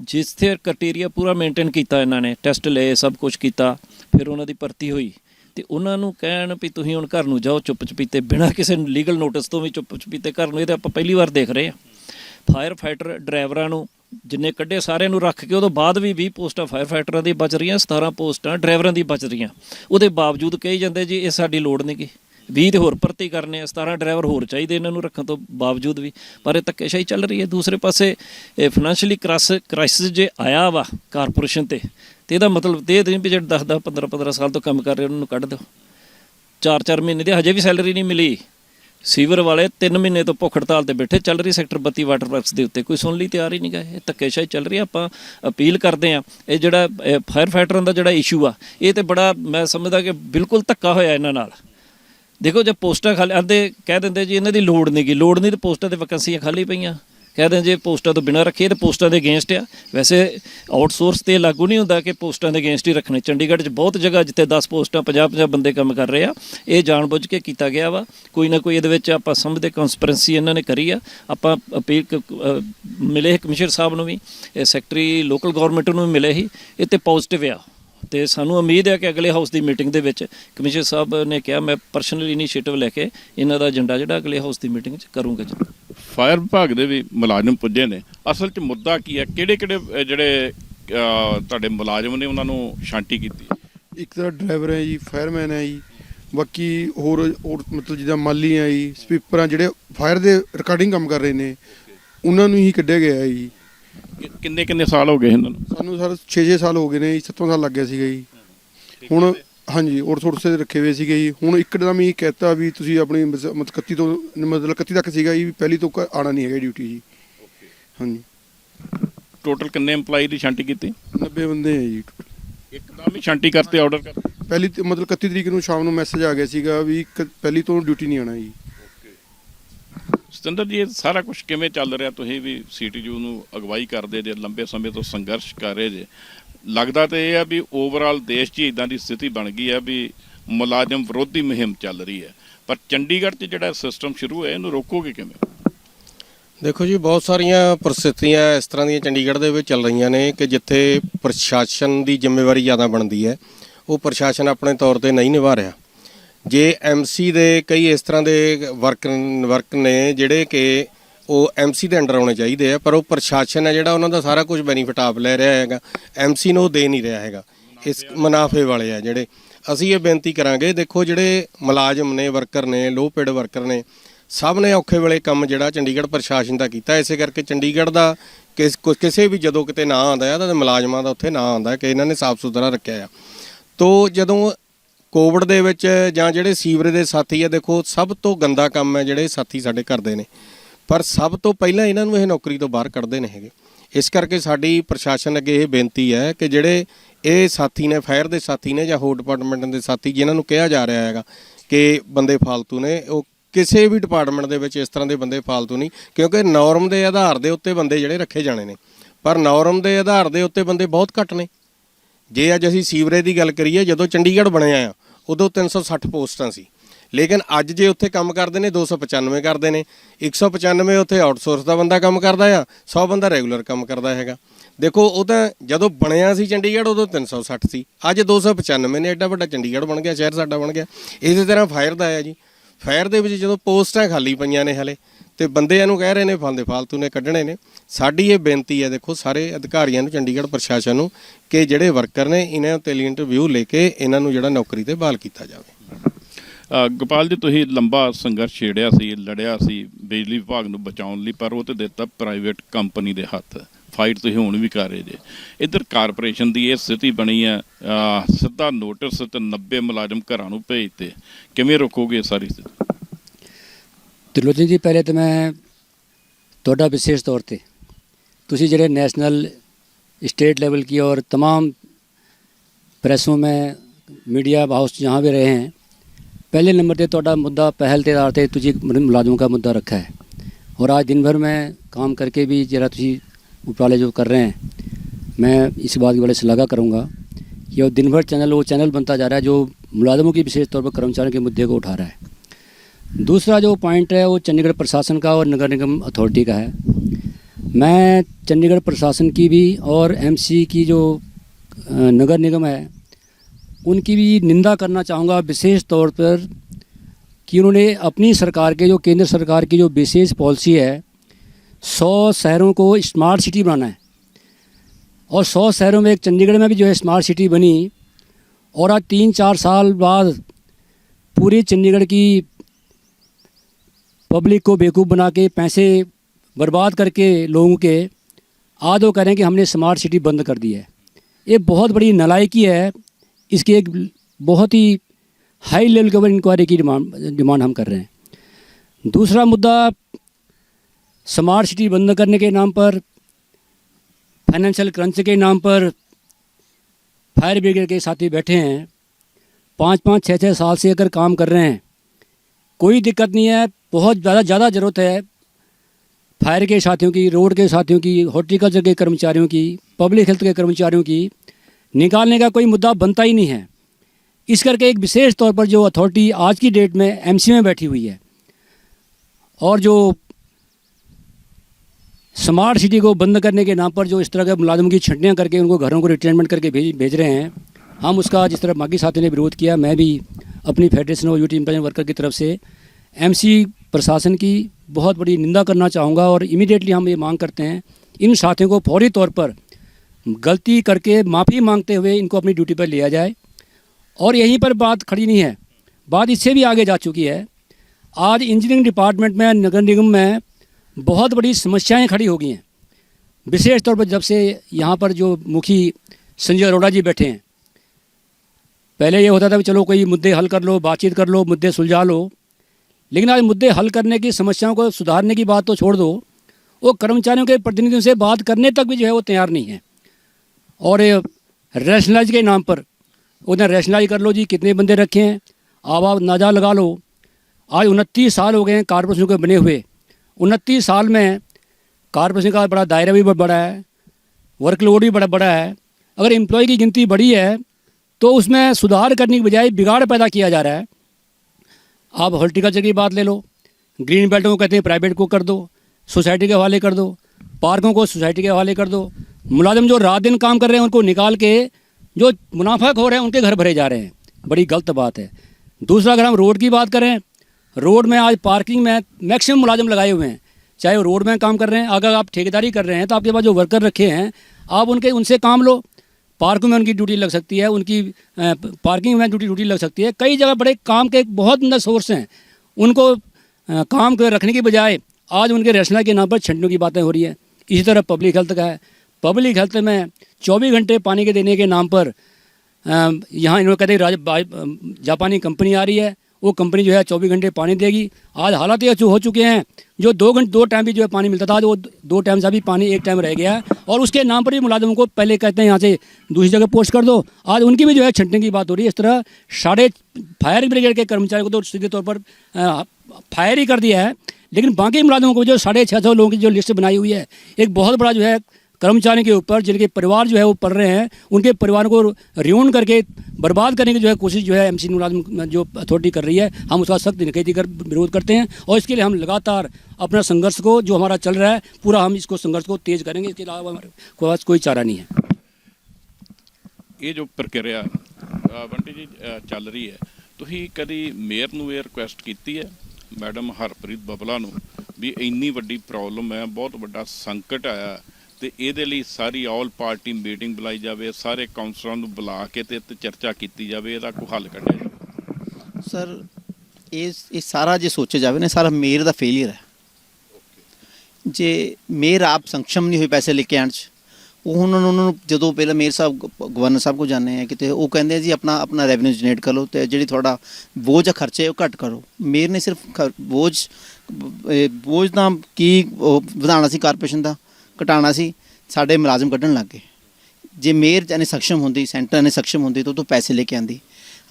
ਜਿਸ ਤੇ ਕ੍ਰਾਈਟੇਰੀਆ ਪੂਰਾ ਮੇਨਟੇਨ ਕੀਤਾ ਇਹਨਾਂ ਨੇ ਟੈਸਟ ਲਏ, ਸਭ ਕੁਝ ਕੀਤਾ, ਫਿਰ ਉਹਨਾਂ ਦੀ ਭਰਤੀ ਹੋਈ। ਤੇ ਉਹਨਾਂ ਨੂੰ ਕਹਿਣ ਵੀ ਤੁਸੀਂ ਹੁਣ ਘਰ ਨੂੰ ਜਾਓ ਚੁੱਪ ਚਪੀਤੇ ਬਿਨਾਂ ਕਿਸੇ ਲੀਗਲ ਨੋਟਿਸ ਤੋਂ ਵੀ ਚੁੱਪ ਚਪੀਤੇ ਘਰ ਨੂੰ ਇਹ ਤਾਂ ਆਪਾਂ ਪਹਿਲੀ ਵਾਰ ਦੇਖ ਰਹੇ ਆ। ਫਾਇਰ ਫਾਈਟਰ ਡਰਾਈਵਰਾਂ ਨੂੰ ਜਿੰਨੇ ਕੱਢੇ ਸਾਰਿਆਂ ਨੂੰ ਰੱਖ ਕੇ, ਉਦੋਂ ਬਾਅਦ ਵੀ 20 ਪੋਸਟਾਂ ਫਾਇਰ ਫਾਈਟਰਾਂ ਦੀ ਬਚ ਰਹੀਆਂ 17 ਪੋਸਟਾਂ ਡਰਾਈਵਰਾਂ ਦੀ ਬਚ ਰਹੀਆਂ। ਉਹਦੇ ਬਾਵਜੂਦ ਕਹੀ ਜਾਂਦੇ ਜੀ, ਇਹ ਸਾਡੀ ਲੋੜ ਨਹੀਂ ਗੀ 20 ਤੇ ਹੋਰ ਭਰਤੀ ਕਰਨੇ ਆ 17 ਡਰਾਈਵਰ ਹੋਰ ਚਾਹੀਦੇ ਇਹਨਾਂ ਨੂੰ ਰੱਖਣ ਤੋਂ ਬਾਵਜੂਦ ਵੀ। ਪਰ ਇਹ ਧੱਕੇਸ਼ਾਹੀ ਚੱਲ ਰਹੀ ਹੈ। ਦੂਸਰੇ ਪਾਸੇ, ਇਹ ਫਾਈਨੈਂਸ਼ੀਅਲੀ ਕ੍ਰਾਈਸਿਸ ਜੇ ਆਇਆ ਵਾ ਕਾਰਪੋਰੇਸ਼ਨ ਤੇ ਤੇ ਇਹਦਾ ਮਤਲਬ ਤੇ ਇਹ ਨਹੀਂ ਵੀ ਜਿਹੜੇ 10 10 15 15 ਸਾਲ ਤੋਂ ਕੰਮ ਕਰ ਰਹੇ ਉਹਨਾਂ ਨੂੰ ਕੱਢ ਦਿਓ। 4-4 ਮਹੀਨੇ ਦੀ ਹਜੇ ਵੀ ਸੈਲਰੀ ਨਹੀਂ ਮਿਲੀ। ਸੀਵਰ ਵਾਲੇ 3 ਮਹੀਨੇ ਤੋਂ ਭੁੱਖ ਹੜਤਾਲ ਤੇ ਬੈਠੇ, ਚੱਲ ਰਹੀ ਸੈਕਟਰ 32 ਵਾਟਰ ਵਰਕਸ ਦੇ ਉੱਤੇ। ਕੋਈ ਸੁਣ ਲਈ ਤਿਆਰ ਹੀ ਨਹੀਂ ਗਏ ਇਹ ਧੱਕੇਸ਼ਾਹੀ ਚੱਲ ਰਹੀ ਆਪਾਂ ਅਪੀਲ ਕਰਦੇ ਆ, ਇਹ ਜਿਹੜਾ ਫਾਇਰ ਫਾਈਟਰਾਂ ਦਾ ਜਿਹੜਾ ਇਸ਼ੂ ਆ, ਇਹ ਤੇ ਬੜਾ ਮੈਂ ਸਮਝਦਾ ਕਿ ਬਿਲਕੁਲ ਧੱਕਾ ਹੋਇਆ ਇਹਨਾਂ ਨਾਲ। ਦੇਖੋ ਜੇ ਪੋਸਟਾਂ ਖਾਲੀ ਆਂਦੇ ਕਹਿ ਦਿੰਦੇ ਜੀ ਇਹਨਾਂ ਦੀ ਲੋੜ ਨਹੀਂ ਗੀ। ਲੋੜ ਨਹੀਂ ਤੇ ਪੋਸਟਾਂ ਤੇ ਵੈਕੈਂਸੀਆਂ ਖਾਲੀ ਪਈਆਂ। ਕਹਿ ਦਿੰਦੇ ਜੇ ਪੋਸਟਾਂ ਤੋਂ ਬਿਨਾਂ ਰੱਖੀਏ ਤੇ ਪੋਸਟਾਂ ਦੇ ਅਗੇਂਸਟ ਆ। ਵੈਸੇ ਆਊਟਸੋਰਸ ਤੇ ਲਾਗੂ ਨਹੀਂ ਹੁੰਦਾ ਕਿ ਪੋਸਟਾਂ ਦੇ ਅਗੇਂਸਟ ਹੀ ਰੱਖਣੇ। ਚੰਡੀਗੜ੍ਹ 'ਚ ਬਹੁਤ ਜਗ੍ਹਾ ਜਿੱਥੇ 10 ਪੋਸਟਾਂ 50 50 ਬੰਦੇ ਕੰਮ ਕਰ ਰਹੇ ਆ। ਇਹ ਜਾਣਬੁੱਝ ਕੇ ਕੀਤਾ ਗਿਆ ਵਾ। ਕੋਈ ਨਾ ਕੋਈ ਇਹਦੇ ਵਿੱਚ ਆਪਾਂ ਸਮਝਦੇ ਕਨਸਪੀਰੈਂਸੀ ਇਹਨਾਂ ਨੇ ਕਰੀ ਆ। ਆਪਾਂ ਅਪੀਲ ਮਿਲੇ ਕਮਿਸ਼ਨਰ ਸਾਹਿਬ ਨੂੰ ਵੀ। ਇਹ ਸੈਕਟਰੀ ਲੋਕਲ ਗਵਰਨਮੈਂਟ ਨੂੰ ਵੀ ਮਿਲੇ ਸੀ। ਇਹ ਤੇ ਪੋਜ਼ਿਟਿਵ ਆ। ਤੇ ਸਾਨੂੰ ਉਮੀਦ ਹੈ ਕਿ ਅਗਲੇ ਹਾਊਸ ਦੀ ਮੀਟਿੰਗ ਦੇ ਵਿੱਚ ਕਮਿਸ਼ਨਰ ਸਾਹਿਬ ਨੇ ਕਿਹਾ ਮੈਂ ਪਰਸਨਲ ਇਨੀਸ਼ੀਏਟਿਵ ਲੈ ਕੇ ਇਹਨਾਂ ਦਾ ਏਜੰਡਾ ਜਿਹੜਾ ਅਗਲੇ ਹਾਊਸ ਦੀ ਮੀਟਿੰਗ 'ਚ ਕਰੂੰਗਾ ਜੀ।
ਫਾਇਰ ਵਿਭਾਗ ਦੇ ਵੀ ਮੁਲਾਜ਼ਮ ਪੁੱਜੇ ਨੇ। ਅਸਲ 'ਚ ਮੁੱਦਾ ਕੀ ਹੈ? ਕਿਹੜੇ ਕਿਹੜੇ ਜਿਹੜੇ ਤੁਹਾਡੇ ਮੁਲਾਜ਼ਮ ਨੇ ਉਹਨਾਂ ਨੂੰ ਸ਼ਾਂਤੀ ਕੀਤੀ?
ਇੱਕ ਤਾਂ ਡਰਾਈਵਰ ਹੈ ਜੀ ਫਾਇਰਮੈਨ ਹੈ ਜੀ ਬਾਕੀ ਹੋਰ ਹੋਰ ਮਤਲਬ ਜਿੱਦਾਂ ਮਾਲੀ ਹੈ ਜੀ ਸਵੀਪਰਾਂ ਜਿਹੜੇ ਫਾਇਰ ਦੇ ਰਿਕਾਰਡਿੰਗ ਕੰਮ ਕਰ ਰਹੇ ਨੇ ਉਹਨਾਂ ਨੂੰ ਹੀ ਕੱਢਿਆ ਗਿਆ ਹੈ ਜੀ।
ਕਿੰਨੇ ਕਿੰਨੇ ਸਾਲ ਹੋ ਗਏ ਇਹਨਾਂ ਨੂੰ?
ਸਾਨੂੰ ਸਰ 6-6 ਸਾਲ ਹੋ ਗਏ ਨੇ ਜੀ 7ਵਾਂ ਸਾਲ ਲੱਗ ਗਿਆ ਸੀਗਾ ਜੀ। ਹੁਣ ਹਾਂਜੀ ਔਰਥੋਡਕਸ ਦੇ ਰੱਖੇ ਹੋਏ ਸੀਗੇ ਜੀ। ਹੁਣ ਇੱਕਦਮ ਹੀ ਕਹਿਤਾ ਵੀ ਤੁਸੀਂ ਆਪਣੀ ਮਤਲਬ 31 ਤੋਂ ਮਤਲਬ 31 ਤੱਕ ਸੀਗਾ ਜੀ ਪਹਿਲੀ ਤੋਂ ਆਉਣਾ ਨਹੀਂ ਹੈਗਾ ਡਿਊਟੀ ਜੀ। ਹਾਂਜੀ।
ਟੋਟਲ ਕਿੰਨੇ EMPLOYE ਦੀ ਸ਼ਾਂਤੀ ਕੀਤੀ?
90 ਬੰਦੇ ਹੈ ਜੀ।
ਇੱਕਦਮ ਹੀ ਸ਼ਾਂਤੀ ਕਰਤੇ ਆਰਡਰ ਕਰ
ਪਹਿਲੀ ਮਤਲਬ 31 ਤਰੀਕ ਨੂੰ ਸ਼ਾਮ ਨੂੰ ਮੈਸੇਜ ਆ ਗਿਆ ਸੀਗਾ ਵੀ ਪਹਿਲੀ ਤੋਂ ਡਿਊਟੀ ਨਹੀਂ ਆਉਣਾ ਜੀ।
ਸਤਿੰਦਰ ਜੀ, ਇਹ ਸਾਰਾ ਕੁਝ ਕਿਵੇਂ ਚੱਲ ਰਿਹਾ? ਤੁਸੀਂ ਵੀ ਸੀਟੀਯੂ ਨੂੰ ਅਗਵਾਈ ਕਰਦੇ ਜੇ, ਲੰਬੇ ਸਮੇਂ ਤੋਂ ਸੰਘਰਸ਼ ਕਰ ਰਹੇ ਜੇ। ਲੱਗਦਾ ਤੇ ਇਹ ਆ ਵੀ ਓਵਰਆਲ ਦੇਸ਼ 'ਚ ਇਦਾਂ ਦੀ ਸਥਿਤੀ ਬਣ ਗਈ ਹੈ ਵੀ ਮੁਲਾਜ਼ਮ ਵਿਰੋਧੀ ਮੁਹਿੰਮ ਚੱਲ ਰਹੀ ਹੈ। ਪਰ ਚੰਡੀਗੜ੍ਹ 'ਚ ਜਿਹੜਾ ਸਿਸਟਮ ਸ਼ੁਰੂ ਹੋਇਆ, ਇਹਨੂੰ ਰੋਕੋਗੇ ਕਿਵੇਂ?
ਦੇਖੋ ਜੀ, ਬਹੁਤ ਸਾਰੀਆਂ ਪ੍ਰਸਥਿਤੀਆਂ ਇਸ ਤਰ੍ਹਾਂ ਦੀਆਂ ਚੰਡੀਗੜ੍ਹ ਦੇ ਵਿੱਚ ਚੱਲ ਰਹੀਆਂ ਨੇ ਕਿ ਜਿੱਥੇ ਪ੍ਰਸ਼ਾਸਨ ਦੀ ਜ਼ਿੰਮੇਵਾਰੀ ਜ਼ਿਆਦਾ ਬਣਦੀ ਹੈ, ਉਹ ਪ੍ਰਸ਼ਾਸਨ ਆਪਣੇ ਤੌਰ ਤੇ ਨਹੀਂ ਨਿਭਾ ਰਿਹਾ। ਜੇ ਐਮਸੀ ਦੇ ਕਈ ਇਸ ਤਰ੍ਹਾਂ ਦੇ ਵਰਕ ਵਰਕ ਨੇ ਜਿਹੜੇ ਕਿ ਉਹ ਐਮਸੀ ਦੇ ਅੰਡਰ ਆਉਣੇ ਚਾਹੀਦੇ ਆ, ਪਰ ਉਹ ਪ੍ਰਸ਼ਾਸਨ ਹੈ ਜਿਹੜਾ ਉਹਨਾਂ ਦਾ ਸਾਰਾ ਕੁਝ ਬੈਨੀਫਿਟ ਆਪ ਲੈ ਰਿਹਾ ਹੈਗਾ। ਐਮਸੀ ਨੂੰ ਉਹ ਦੇ ਨਹੀਂ ਰਿਹਾ ਹੈਗਾ। ਇਸ ਮੁਨਾਫੇ ਵਾਲੇ ਆ ਜਿਹੜੇ। ਅਸੀਂ ਇਹ ਬੇਨਤੀ ਕਰਾਂਗੇ, ਦੇਖੋ ਜਿਹੜੇ ਮੁਲਾਜ਼ਮ ਨੇ ਵਰਕਰ ਨੇ ਲੋ ਪੇਡ ਵਰਕਰ ਨੇ, ਸਭ ਨੇ ਔਖੇ ਵੇਲੇ ਕੰਮ ਜਿਹੜਾ ਚੰਡੀਗੜ੍ਹ ਪ੍ਰਸ਼ਾਸਨ ਦਾ ਕੀਤਾ। ਇਸੇ ਕਰਕੇ ਚੰਡੀਗੜ੍ਹ ਦਾ ਕਿਸ ਕੁ- ਕਿਸੇ ਵੀ ਜਦੋਂ ਕਿਤੇ ਨਾ ਆਉਂਦਾ ਆ, ਤਾਂ ਮੁਲਾਜ਼ਮਾਂ ਦਾ ਉੱਥੇ ਨਾ ਆਉਂਦਾ, ਕਿ ਇਹਨਾਂ ਨੇ ਸਾਫ਼ ਸੁਥਰਾ ਰੱਖਿਆ ਆ। ਤੋ ਜਦੋਂ ਕੋਵਿਡ ਦੇ ਵਿੱਚ ਜਾਂ ਜਿਹੜੇ ਸੀਵਰੇਜ ਦੇ ਸਾਥੀ ਆ, ਦੇਖੋ, ਸਭ ਤੋਂ ਗੰਦਾ ਕੰਮ ਹੈ ਜਿਹੜੇ ਸਾਥੀ ਸਾਡੇ ਕਰਦੇ ਨੇ। ਪਰ ਸਭ ਤੋਂ ਪਹਿਲਾਂ ਇਹਨਾਂ ਨੂੰ ਇਹ ਨੌਕਰੀ ਤੋਂ ਬਾਹਰ ਕੱਢਦੇ ਨੇ ਹੈਗੇ। ਇਸ ਕਰਕੇ ਸਾਡੀ ਪ੍ਰਸ਼ਾਸਨ ਅੱਗੇ ਇਹ ਬੇਨਤੀ ਹੈ ਕਿ ਜਿਹੜੇ ਇਹ ਸਾਥੀ ਨੇ, ਫਾਇਰ ਦੇ ਸਾਥੀ ਨੇ ਜਾਂ ਹੋਰ ਡਿਪਾਰਟਮੈਂਟ ਦੇ ਸਾਥੀ ਜਿਨ੍ਹਾਂ ਨੂੰ ਕਿਹਾ ਜਾ ਰਿਹਾ ਹੈਗਾ ਕਿ ਬੰਦੇ ਫਾਲਤੂ ਨੇ, ਉਹ ਕਿਸੇ ਵੀ ਡਿਪਾਰਟਮੈਂਟ ਦੇ ਵਿੱਚ ਇਸ ਤਰ੍ਹਾਂ ਦੇ ਬੰਦੇ ਫਾਲਤੂ ਨਹੀਂ, ਕਿਉਂਕਿ ਨਾਰਮ ਦੇ ਆਧਾਰ ਦੇ ਉੱਤੇ ਬੰਦੇ ਜਿਹੜੇ ਰੱਖੇ ਜਾਣੇ ਨੇ। ਪਰ ਨਾਰਮ ਦੇ ਆਧਾਰ ਦੇ ਉੱਤੇ ਬੰਦੇ ਬਹੁਤ ਘੱਟ ਨੇ। ਜੇ ਅੱਜ ਅਸੀਂ ਸੀਵਰੇਜ ਦੀ ਗੱਲ ਕਰੀਏ, ਜਦੋਂ ਚੰਡੀਗੜ੍ਹ ਬਣਿਆ ਆ, ਉਦੋਂ 360 ਪੋਸਟਾਂ ਸੀ। ਲੇਕਿਨ ਅੱਜ ਜੇ ਉੱਥੇ ਕੰਮ ਕਰਦੇ ਨੇ 295 ਕਰਦੇ ਨੇ। 195 ਉੱਥੇ ਆਊਟਸੋਰਸ ਦਾ ਬੰਦਾ ਕੰਮ ਕਰਦਾ ਆ 100 ਬੰਦਾ ਰੈਗੂਲਰ ਕੰਮ ਕਰਦਾ ਹੈਗਾ। ਦੇਖੋ, ਉਹ ਤਾਂ ਜਦੋਂ ਬਣਿਆ ਸੀ ਚੰਡੀਗੜ੍ਹ, ਉਦੋਂ 360 ਸੀ ਅੱਜ 295 ਨੇ, ਐਡਾ ਵੱਡਾ ਚੰਡੀਗੜ੍ਹ ਬਣ ਗਿਆ, ਸ਼ਹਿਰ ਸਾਡਾ ਬਣ ਗਿਆ। ਇਸੇ ਤਰ੍ਹਾਂ ਫਾਇਰ ਦਾ ਆ ਜੀ। ਫਾਇਰ ਦੇ ਵਿੱਚ ਜਦੋਂ ਪੋਸਟਾਂ ਖਾਲੀ ਪਈਆਂ ਨੇ ਹਲੇ, ਤੇ ਬੰਦਿਆਂ ਨੂੰ ਕਹਿ ਰਹੇ ਨੇ ਫਾਲਦੇ ਫਾਲਤੂ ਨੇ ਕੱਢਣੇ ਨੇ, ਸਾਡੀ ਇਹ ਬੇਨਤੀ ਹੈ ਦੇਖੋ ਸਾਰੇ ਅਧਿਕਾਰੀਆਂ ਨੂੰ, ਚੰਡੀਗੜ੍ਹ ਪ੍ਰਸ਼ਾਸਨ ਨੂੰ, ਕਿ ਜਿਹੜੇ ਵਰਕਰ ਨੇ ਇਹਨਾਂ ਉੱਤੇ ਇੰਟਰਵਿਊ ਲੈ ਕੇ ਇਹਨਾਂ ਨੂੰ ਜਿਹੜਾ ਨੌਕਰੀ ਤੇ ਬਹਾਲ ਕੀਤਾ ਜਾਵੇ।
ਗੋਪਾਲ ਜੀ, ਤੁਸੀਂ ਲੰਬਾ ਸੰਘਰਸ਼ ਛੇੜਿਆ ਸੀ, ਲੜਿਆ ਸੀ, ਬਿਜਲੀ ਵਿਭਾਗ ਨੂੰ ਬਚਾਉਣ ਲਈ, ਪਰ ਉਹ ਤੇ ਦਿੱਤਾ ਪ੍ਰਾਈਵੇਟ ਕੰਪਨੀ ਦੇ ਹੱਥ। ਫਾਈਟ ਤੁਸੀਂ ਹੁਣ ਵੀ ਕਰ ਰਹੇ ਜੇ ਇੱਧਰ ਕਾਰਪੋਰੇਸ਼ਨ ਦੀ ਇਹ ਸਥਿਤੀ ਬਣੀ ਹੈ ਅਹ ਸਿੱਧਾ ਨੋਟਿਸ ਤੇ 90 ਮੁਲਾਜ਼ਮ ਘਰਾਂ ਨੂੰ ਭੇਜਤੇ ਕਿਵੇਂ ਰੋਕੋਗੇ ਇਹ ਸਾਰੀ ਸਥਿਤੀ
ਤਿਰਲੋਚਨ ਜੀ ਪਹਿਲੇ ਤਾਂ ਮੈਂ ਤੁਹਾਡਾ ਵਿਸ਼ੇਸ਼ ਤੌਰ ਤੇ ਤੁਸੀਂ ਜਿਹੜੇ ਨੈਸ਼ਨਲ स्टेट लेवल की और तमाम प्रेसों में मीडिया हाउस जहाँ भी रहे हैं पहले नंबर ਤੇ ਤੁਹਾਡਾ ਮੁੱਦਾ ਪਹਿਲ ਦੇ ਆਧਾਰ ਤੇ ਤੁਸੀਂ ਮੁਲਾਜ਼ਮਾਂ ਦਾ ਮੁੱਦਾ ਰੱਖਾ है और आज दिन भर में काम करके भी जरा उपराले जो कर रहे हैं, मैं इस बात की बड़े शलाघा करूँगा कि वो दिन भर चैनल, वो चैनल बनता जा रहा है जो मुलाजमों की विशेष तौर पर कर्मचारियों के मुद्दे को उठा रहा है। दूसरा जो पॉइंट है, वो चंडीगढ़ प्रशासन का और नगर निगम अथॉरिटी का है। मैं चंडीगढ़ प्रशासन की भी और एमसी की जो नगर निगम है, उनकी भी निंदा करना चाहूँगा विशेष तौर पर कि उन्होंने अपनी सरकार के जो, केंद्र सरकार की जो विशेष पॉलिसी है सौ शहरों को स्मार्ट सिटी बनाना है। और सौ शहरों में एक चंडीगढ़ में भी जो है स्मार्ट सिटी बनी, और आज तीन चार साल बाद पूरी चंडीगढ़ की पब्लिक को बेवकूफ़ बना के, पैसे बर्बाद करके लोगों के आज वो कह रहे हैं कि हमने स्मार्ट सिटी बंद कर दी है। ये बहुत बड़ी नलायकी है। इसकी एक बहुत ही हाई लेवल के ऊपर इंक्वायरी की डिमांड डिमांड हम कर रहे हैं। दूसरा मुद्दा स्मार्ट सिटी बंद करने के नाम पर फाइनेंशियल क्रंच के नाम पर फायर ब्रिगेड के साथी बैठे हैं। पाँच पाँच छः छः साल से अगर काम कर रहे हैं, कोई दिक्कत नहीं है, बहुत ज़्यादा ज़्यादा ज़रूरत है फायर के साथियों की रोड के साथियों की हॉर्टिकल्चर के कर्मचारियों की पब्लिक हेल्थ के कर्मचारियों की। निकालने का कोई मुद्दा बनता ही नहीं है। इस करके एक विशेष तौर पर जो अथॉरिटी आज की डेट में एमसी में बैठी हुई है, और जो स्मार्ट सिटी को बंद करने के नाम पर जो इस तरह के मुलाजमों की छंटियाँ करके उनको घरों को रिटायरमेंट करके भेज भेज रहे हैं, हम उसका जिस तरह बाकी साथियों ने विरोध किया, मैं भी अपनी federation of UT employ worker की तरफ़ से एमसी प्रशासन की बहुत बड़ी निंदा करना चाहूँगा और इमीडिएटली हम ये मांग करते हैं, इन साथियों को फौरी तौर पर गलती करके माफ़ी मांगते हुए इनको अपनी ड्यूटी पर लिया जाए। और यहीं पर बात खड़ी नहीं है, बात इससे भी आगे जा चुकी है, आज इंजीनियरिंग डिपार्टमेंट में, नगर निगम में बहुत बड़ी समस्याएँ खड़ी हो गई हैं। विशेष तौर पर जब से यहाँ पर जो मुखी संजय अरोड़ा जी बैठे हैं, पहले ये होता था कि चलो कोई मुद्दे हल कर लो, बातचीत कर लो, मुद्दे सुलझा लो, लेकिन आज मुद्दे हल करने की, समस्याओं को सुधारने की बात तो छोड़ दो, वो कर्मचारियों के प्रतिनिधियों से बात करने तक भी जो है वो तैयार नहीं है। और रैशनलाइज के नाम पर उधर रैशनलाइज कर लो जी, कितने बंदे रखे हैं आवाज़ नाजा लगा लो, आज उनतीस साल हो गए हैं, कारपोरेशन के बने हुए उनतीस साल में कारपोरेशन का बड़ा दायरा भी बड़ा है वर्कलोड भी बड़ा बड़ा है। अगर एम्प्लॉय की गिनती बड़ी है तो उसमें सुधार करने की बजाय बिगाड़ पैदा किया जा रहा है। आप हॉर्टिकल्चर की बात ले लो ग्रीन बेल्ट को कहते हैं प्राइवेट को कर दो सोसाइटी के हवाले कर दो, पार्कों को सोसाइटी के हवाले कर दो, मुलाजिम जो रात दिन काम कर रहे हैं, उनको निकाल के जो मुनाफा खो रहे हैं, उनके घर भरे जा रहे हैं। बड़ी गलत बात है। दूसरा, अगर हम रोड की बात करें रोड में आज पार्किंग में मैक्सिमम मुलाजिम लगाए हुए हैं। चाहे वो रोड में काम कर रहे हैं, अगर आप ठेकेदारी कर रहे हैं तो आपके पास जो वर्कर रखे हैं, आप उनके, उनसे काम लो। पार्क में उनकी ड्यूटी लग सकती है, उनकी पार्किंग में ड्यूटी ड्यूटी लग सकती है। कई जगह बड़े काम के बहुत अंदर सोर्स हैं। उनको काम के रखने की बजाय आज उनके रचना के नाम पर छंटने की बातें हो रही है। इसी तरह पब्लिक हेल्थ का है। पब्लिक हेल्थ में चौबीस घंटे पानी के देने के नाम पर यहाँ इन्होंने कहते हैं जापानी कंपनी आ रही है। वो कंपनी जो है चौबीस घंटे पानी देगी। आज हालात ये हो चुके हैं, जो दो घंटे, दो टाइम भी जो है पानी मिलता था, वो दो टाइम से भी पानी एक टाइम रह गया है। और उसके नाम पर भी मुलाजमों को पहले कहते हैं, यहाँ से दूसरी जगह पोस्ट कर दो। आज उनकी भी जो है छंटने की बात हो रही है। इस तरह साढ़े फायर ब्रिगेड के कर्मचारियों को तो सीधे तौर पर फायर ही कर दिया है। लेकिन बाकी मुलाजमों को जो साढ़े छः सौ लोगों की जो लिस्ट बनाई हुई है, एक बहुत बड़ा जो है कर्मचारी के ऊपर जिनके परिवार जो है वो पढ़ रहे हैं उनके परिवार को रियून करके बर्बाद करने की जो है कोशिश जो है एमसी मुलाजिम जो अथॉरिटी कर रही है हम उसका सख्त निखेती कर विरोध करते हैं और इसके लिए हम लगातार अपना संघर्ष को जो हमारा चल रहा है पूरा हम इसको संघर्ष को तेज करेंगे इसके अलावा हमारे पास कोई चारा नहीं है
ਇਹ ਜੋ ਪ੍ਰਕਿਰਿਆ ਅ, ਬੰਟੀ ਜੀ ਅ, ਚੱਲ ਰਹੀ ਹੈ ਤੁਸੀਂ ਕਦੀ ਮੇਅਰ ਨੂੰ ਇਹ ਰਿਕੁਐਸਟ ਕੀਤੀ ਹੈ ਮੈਡਮ ਹਰਪ੍ਰੀਤ ਬਬਲਾ ਨੂੰ ਵੀ ਇੰਨੀ ਵੱਡੀ ਪ੍ਰੋਬਲਮ ਹੈ ਬਹੁਤ ਵੱਡਾ ਸੰਕਟ ਆਇਆ ਤੇ ਇਹਦੇ ਲਈ ਸਾਰੀ ਆਲ ਪਾਰਟੀ ਮੀਟਿੰਗ ਬੁਲਾਈ ਜਾਵੇ, ਸਾਰੇ ਕਾਉਂਸਲਰਾਂ ਨੂੰ ਬੁਲਾ ਕੇ ਤੇ ਚਰਚਾ ਕੀਤੀ ਜਾਵੇ, ਇਹਦਾ ਕੋਈ ਹੱਲ ਕੱਢਿਆ ਜਾਵੇ।
ਸਰ, ਇਹ ਇਹ ਸਾਰਾ ਜੇ ਸੋਚਿਆ ਜਾਵੇ ਨਾ ਸਾਰਾ ਮੇਅਰ ਦਾ ਫੇਲਿਅਰ ਹੈ। ਜੇ ਮੇਅਰ ਆਪ ਸੰਕਸ਼ਮ ਨਹੀਂ ਹੋਏ ਪੈਸੇ ਲੈ ਕੇ ਆਉਣ 'ਚ, ਉਹ ਹੁਣ ਉਹਨਾਂ ਨੂੰ ਜਦੋਂ ਪਹਿਲਾਂ ਮੇਅਰ ਸਾਹਿਬ, ਗਵਰਨਰ ਸਾਹਿਬ ਕੋ ਜਾਂਦੇ ਆ, ਕਿਤੇ ਉਹ ਕਹਿੰਦੇ ਜੀ ਆਪਣਾ ਆਪਣਾ ਰੈਵਨਿਊ ਜਨਰੇਟ ਕਰ ਲਓ ਤੇ ਜਿਹੜੀ ਤੁਹਾਡਾ ਬੋਝ ਆ, ਖਰਚੇ ਉਹ ਘੱਟ ਕਰੋ। ਮੇਅਰ ਨੇ ਸਿਰਫ ਬੋਝ ਬੋਝ ਦਾ ਕੀ ਉਹ ਵਧਾਉਣਾ ਸੀ ਕਾਰਪੋਰੇਸ਼ਨ ਦਾ? ਘਟਾਉਣਾ ਸੀ, ਸਾਡੇ ਮੁਲਾਜ਼ਮ ਕੱਢਣ ਲੱਗ ਗਏ। ਜੇ ਮੇਅਰ ਜਾਨੇ ਸક્ષਮ ਹੁੰਦੀ, ਸੈਂਟਰ ਨੇ ਸક્ષਮ ਹੁੰਦੀ, ਤਾਂ ਉਹ ਤੋਂ ਪੈਸੇ ਲੈ ਕੇ ਆਂਦੀ।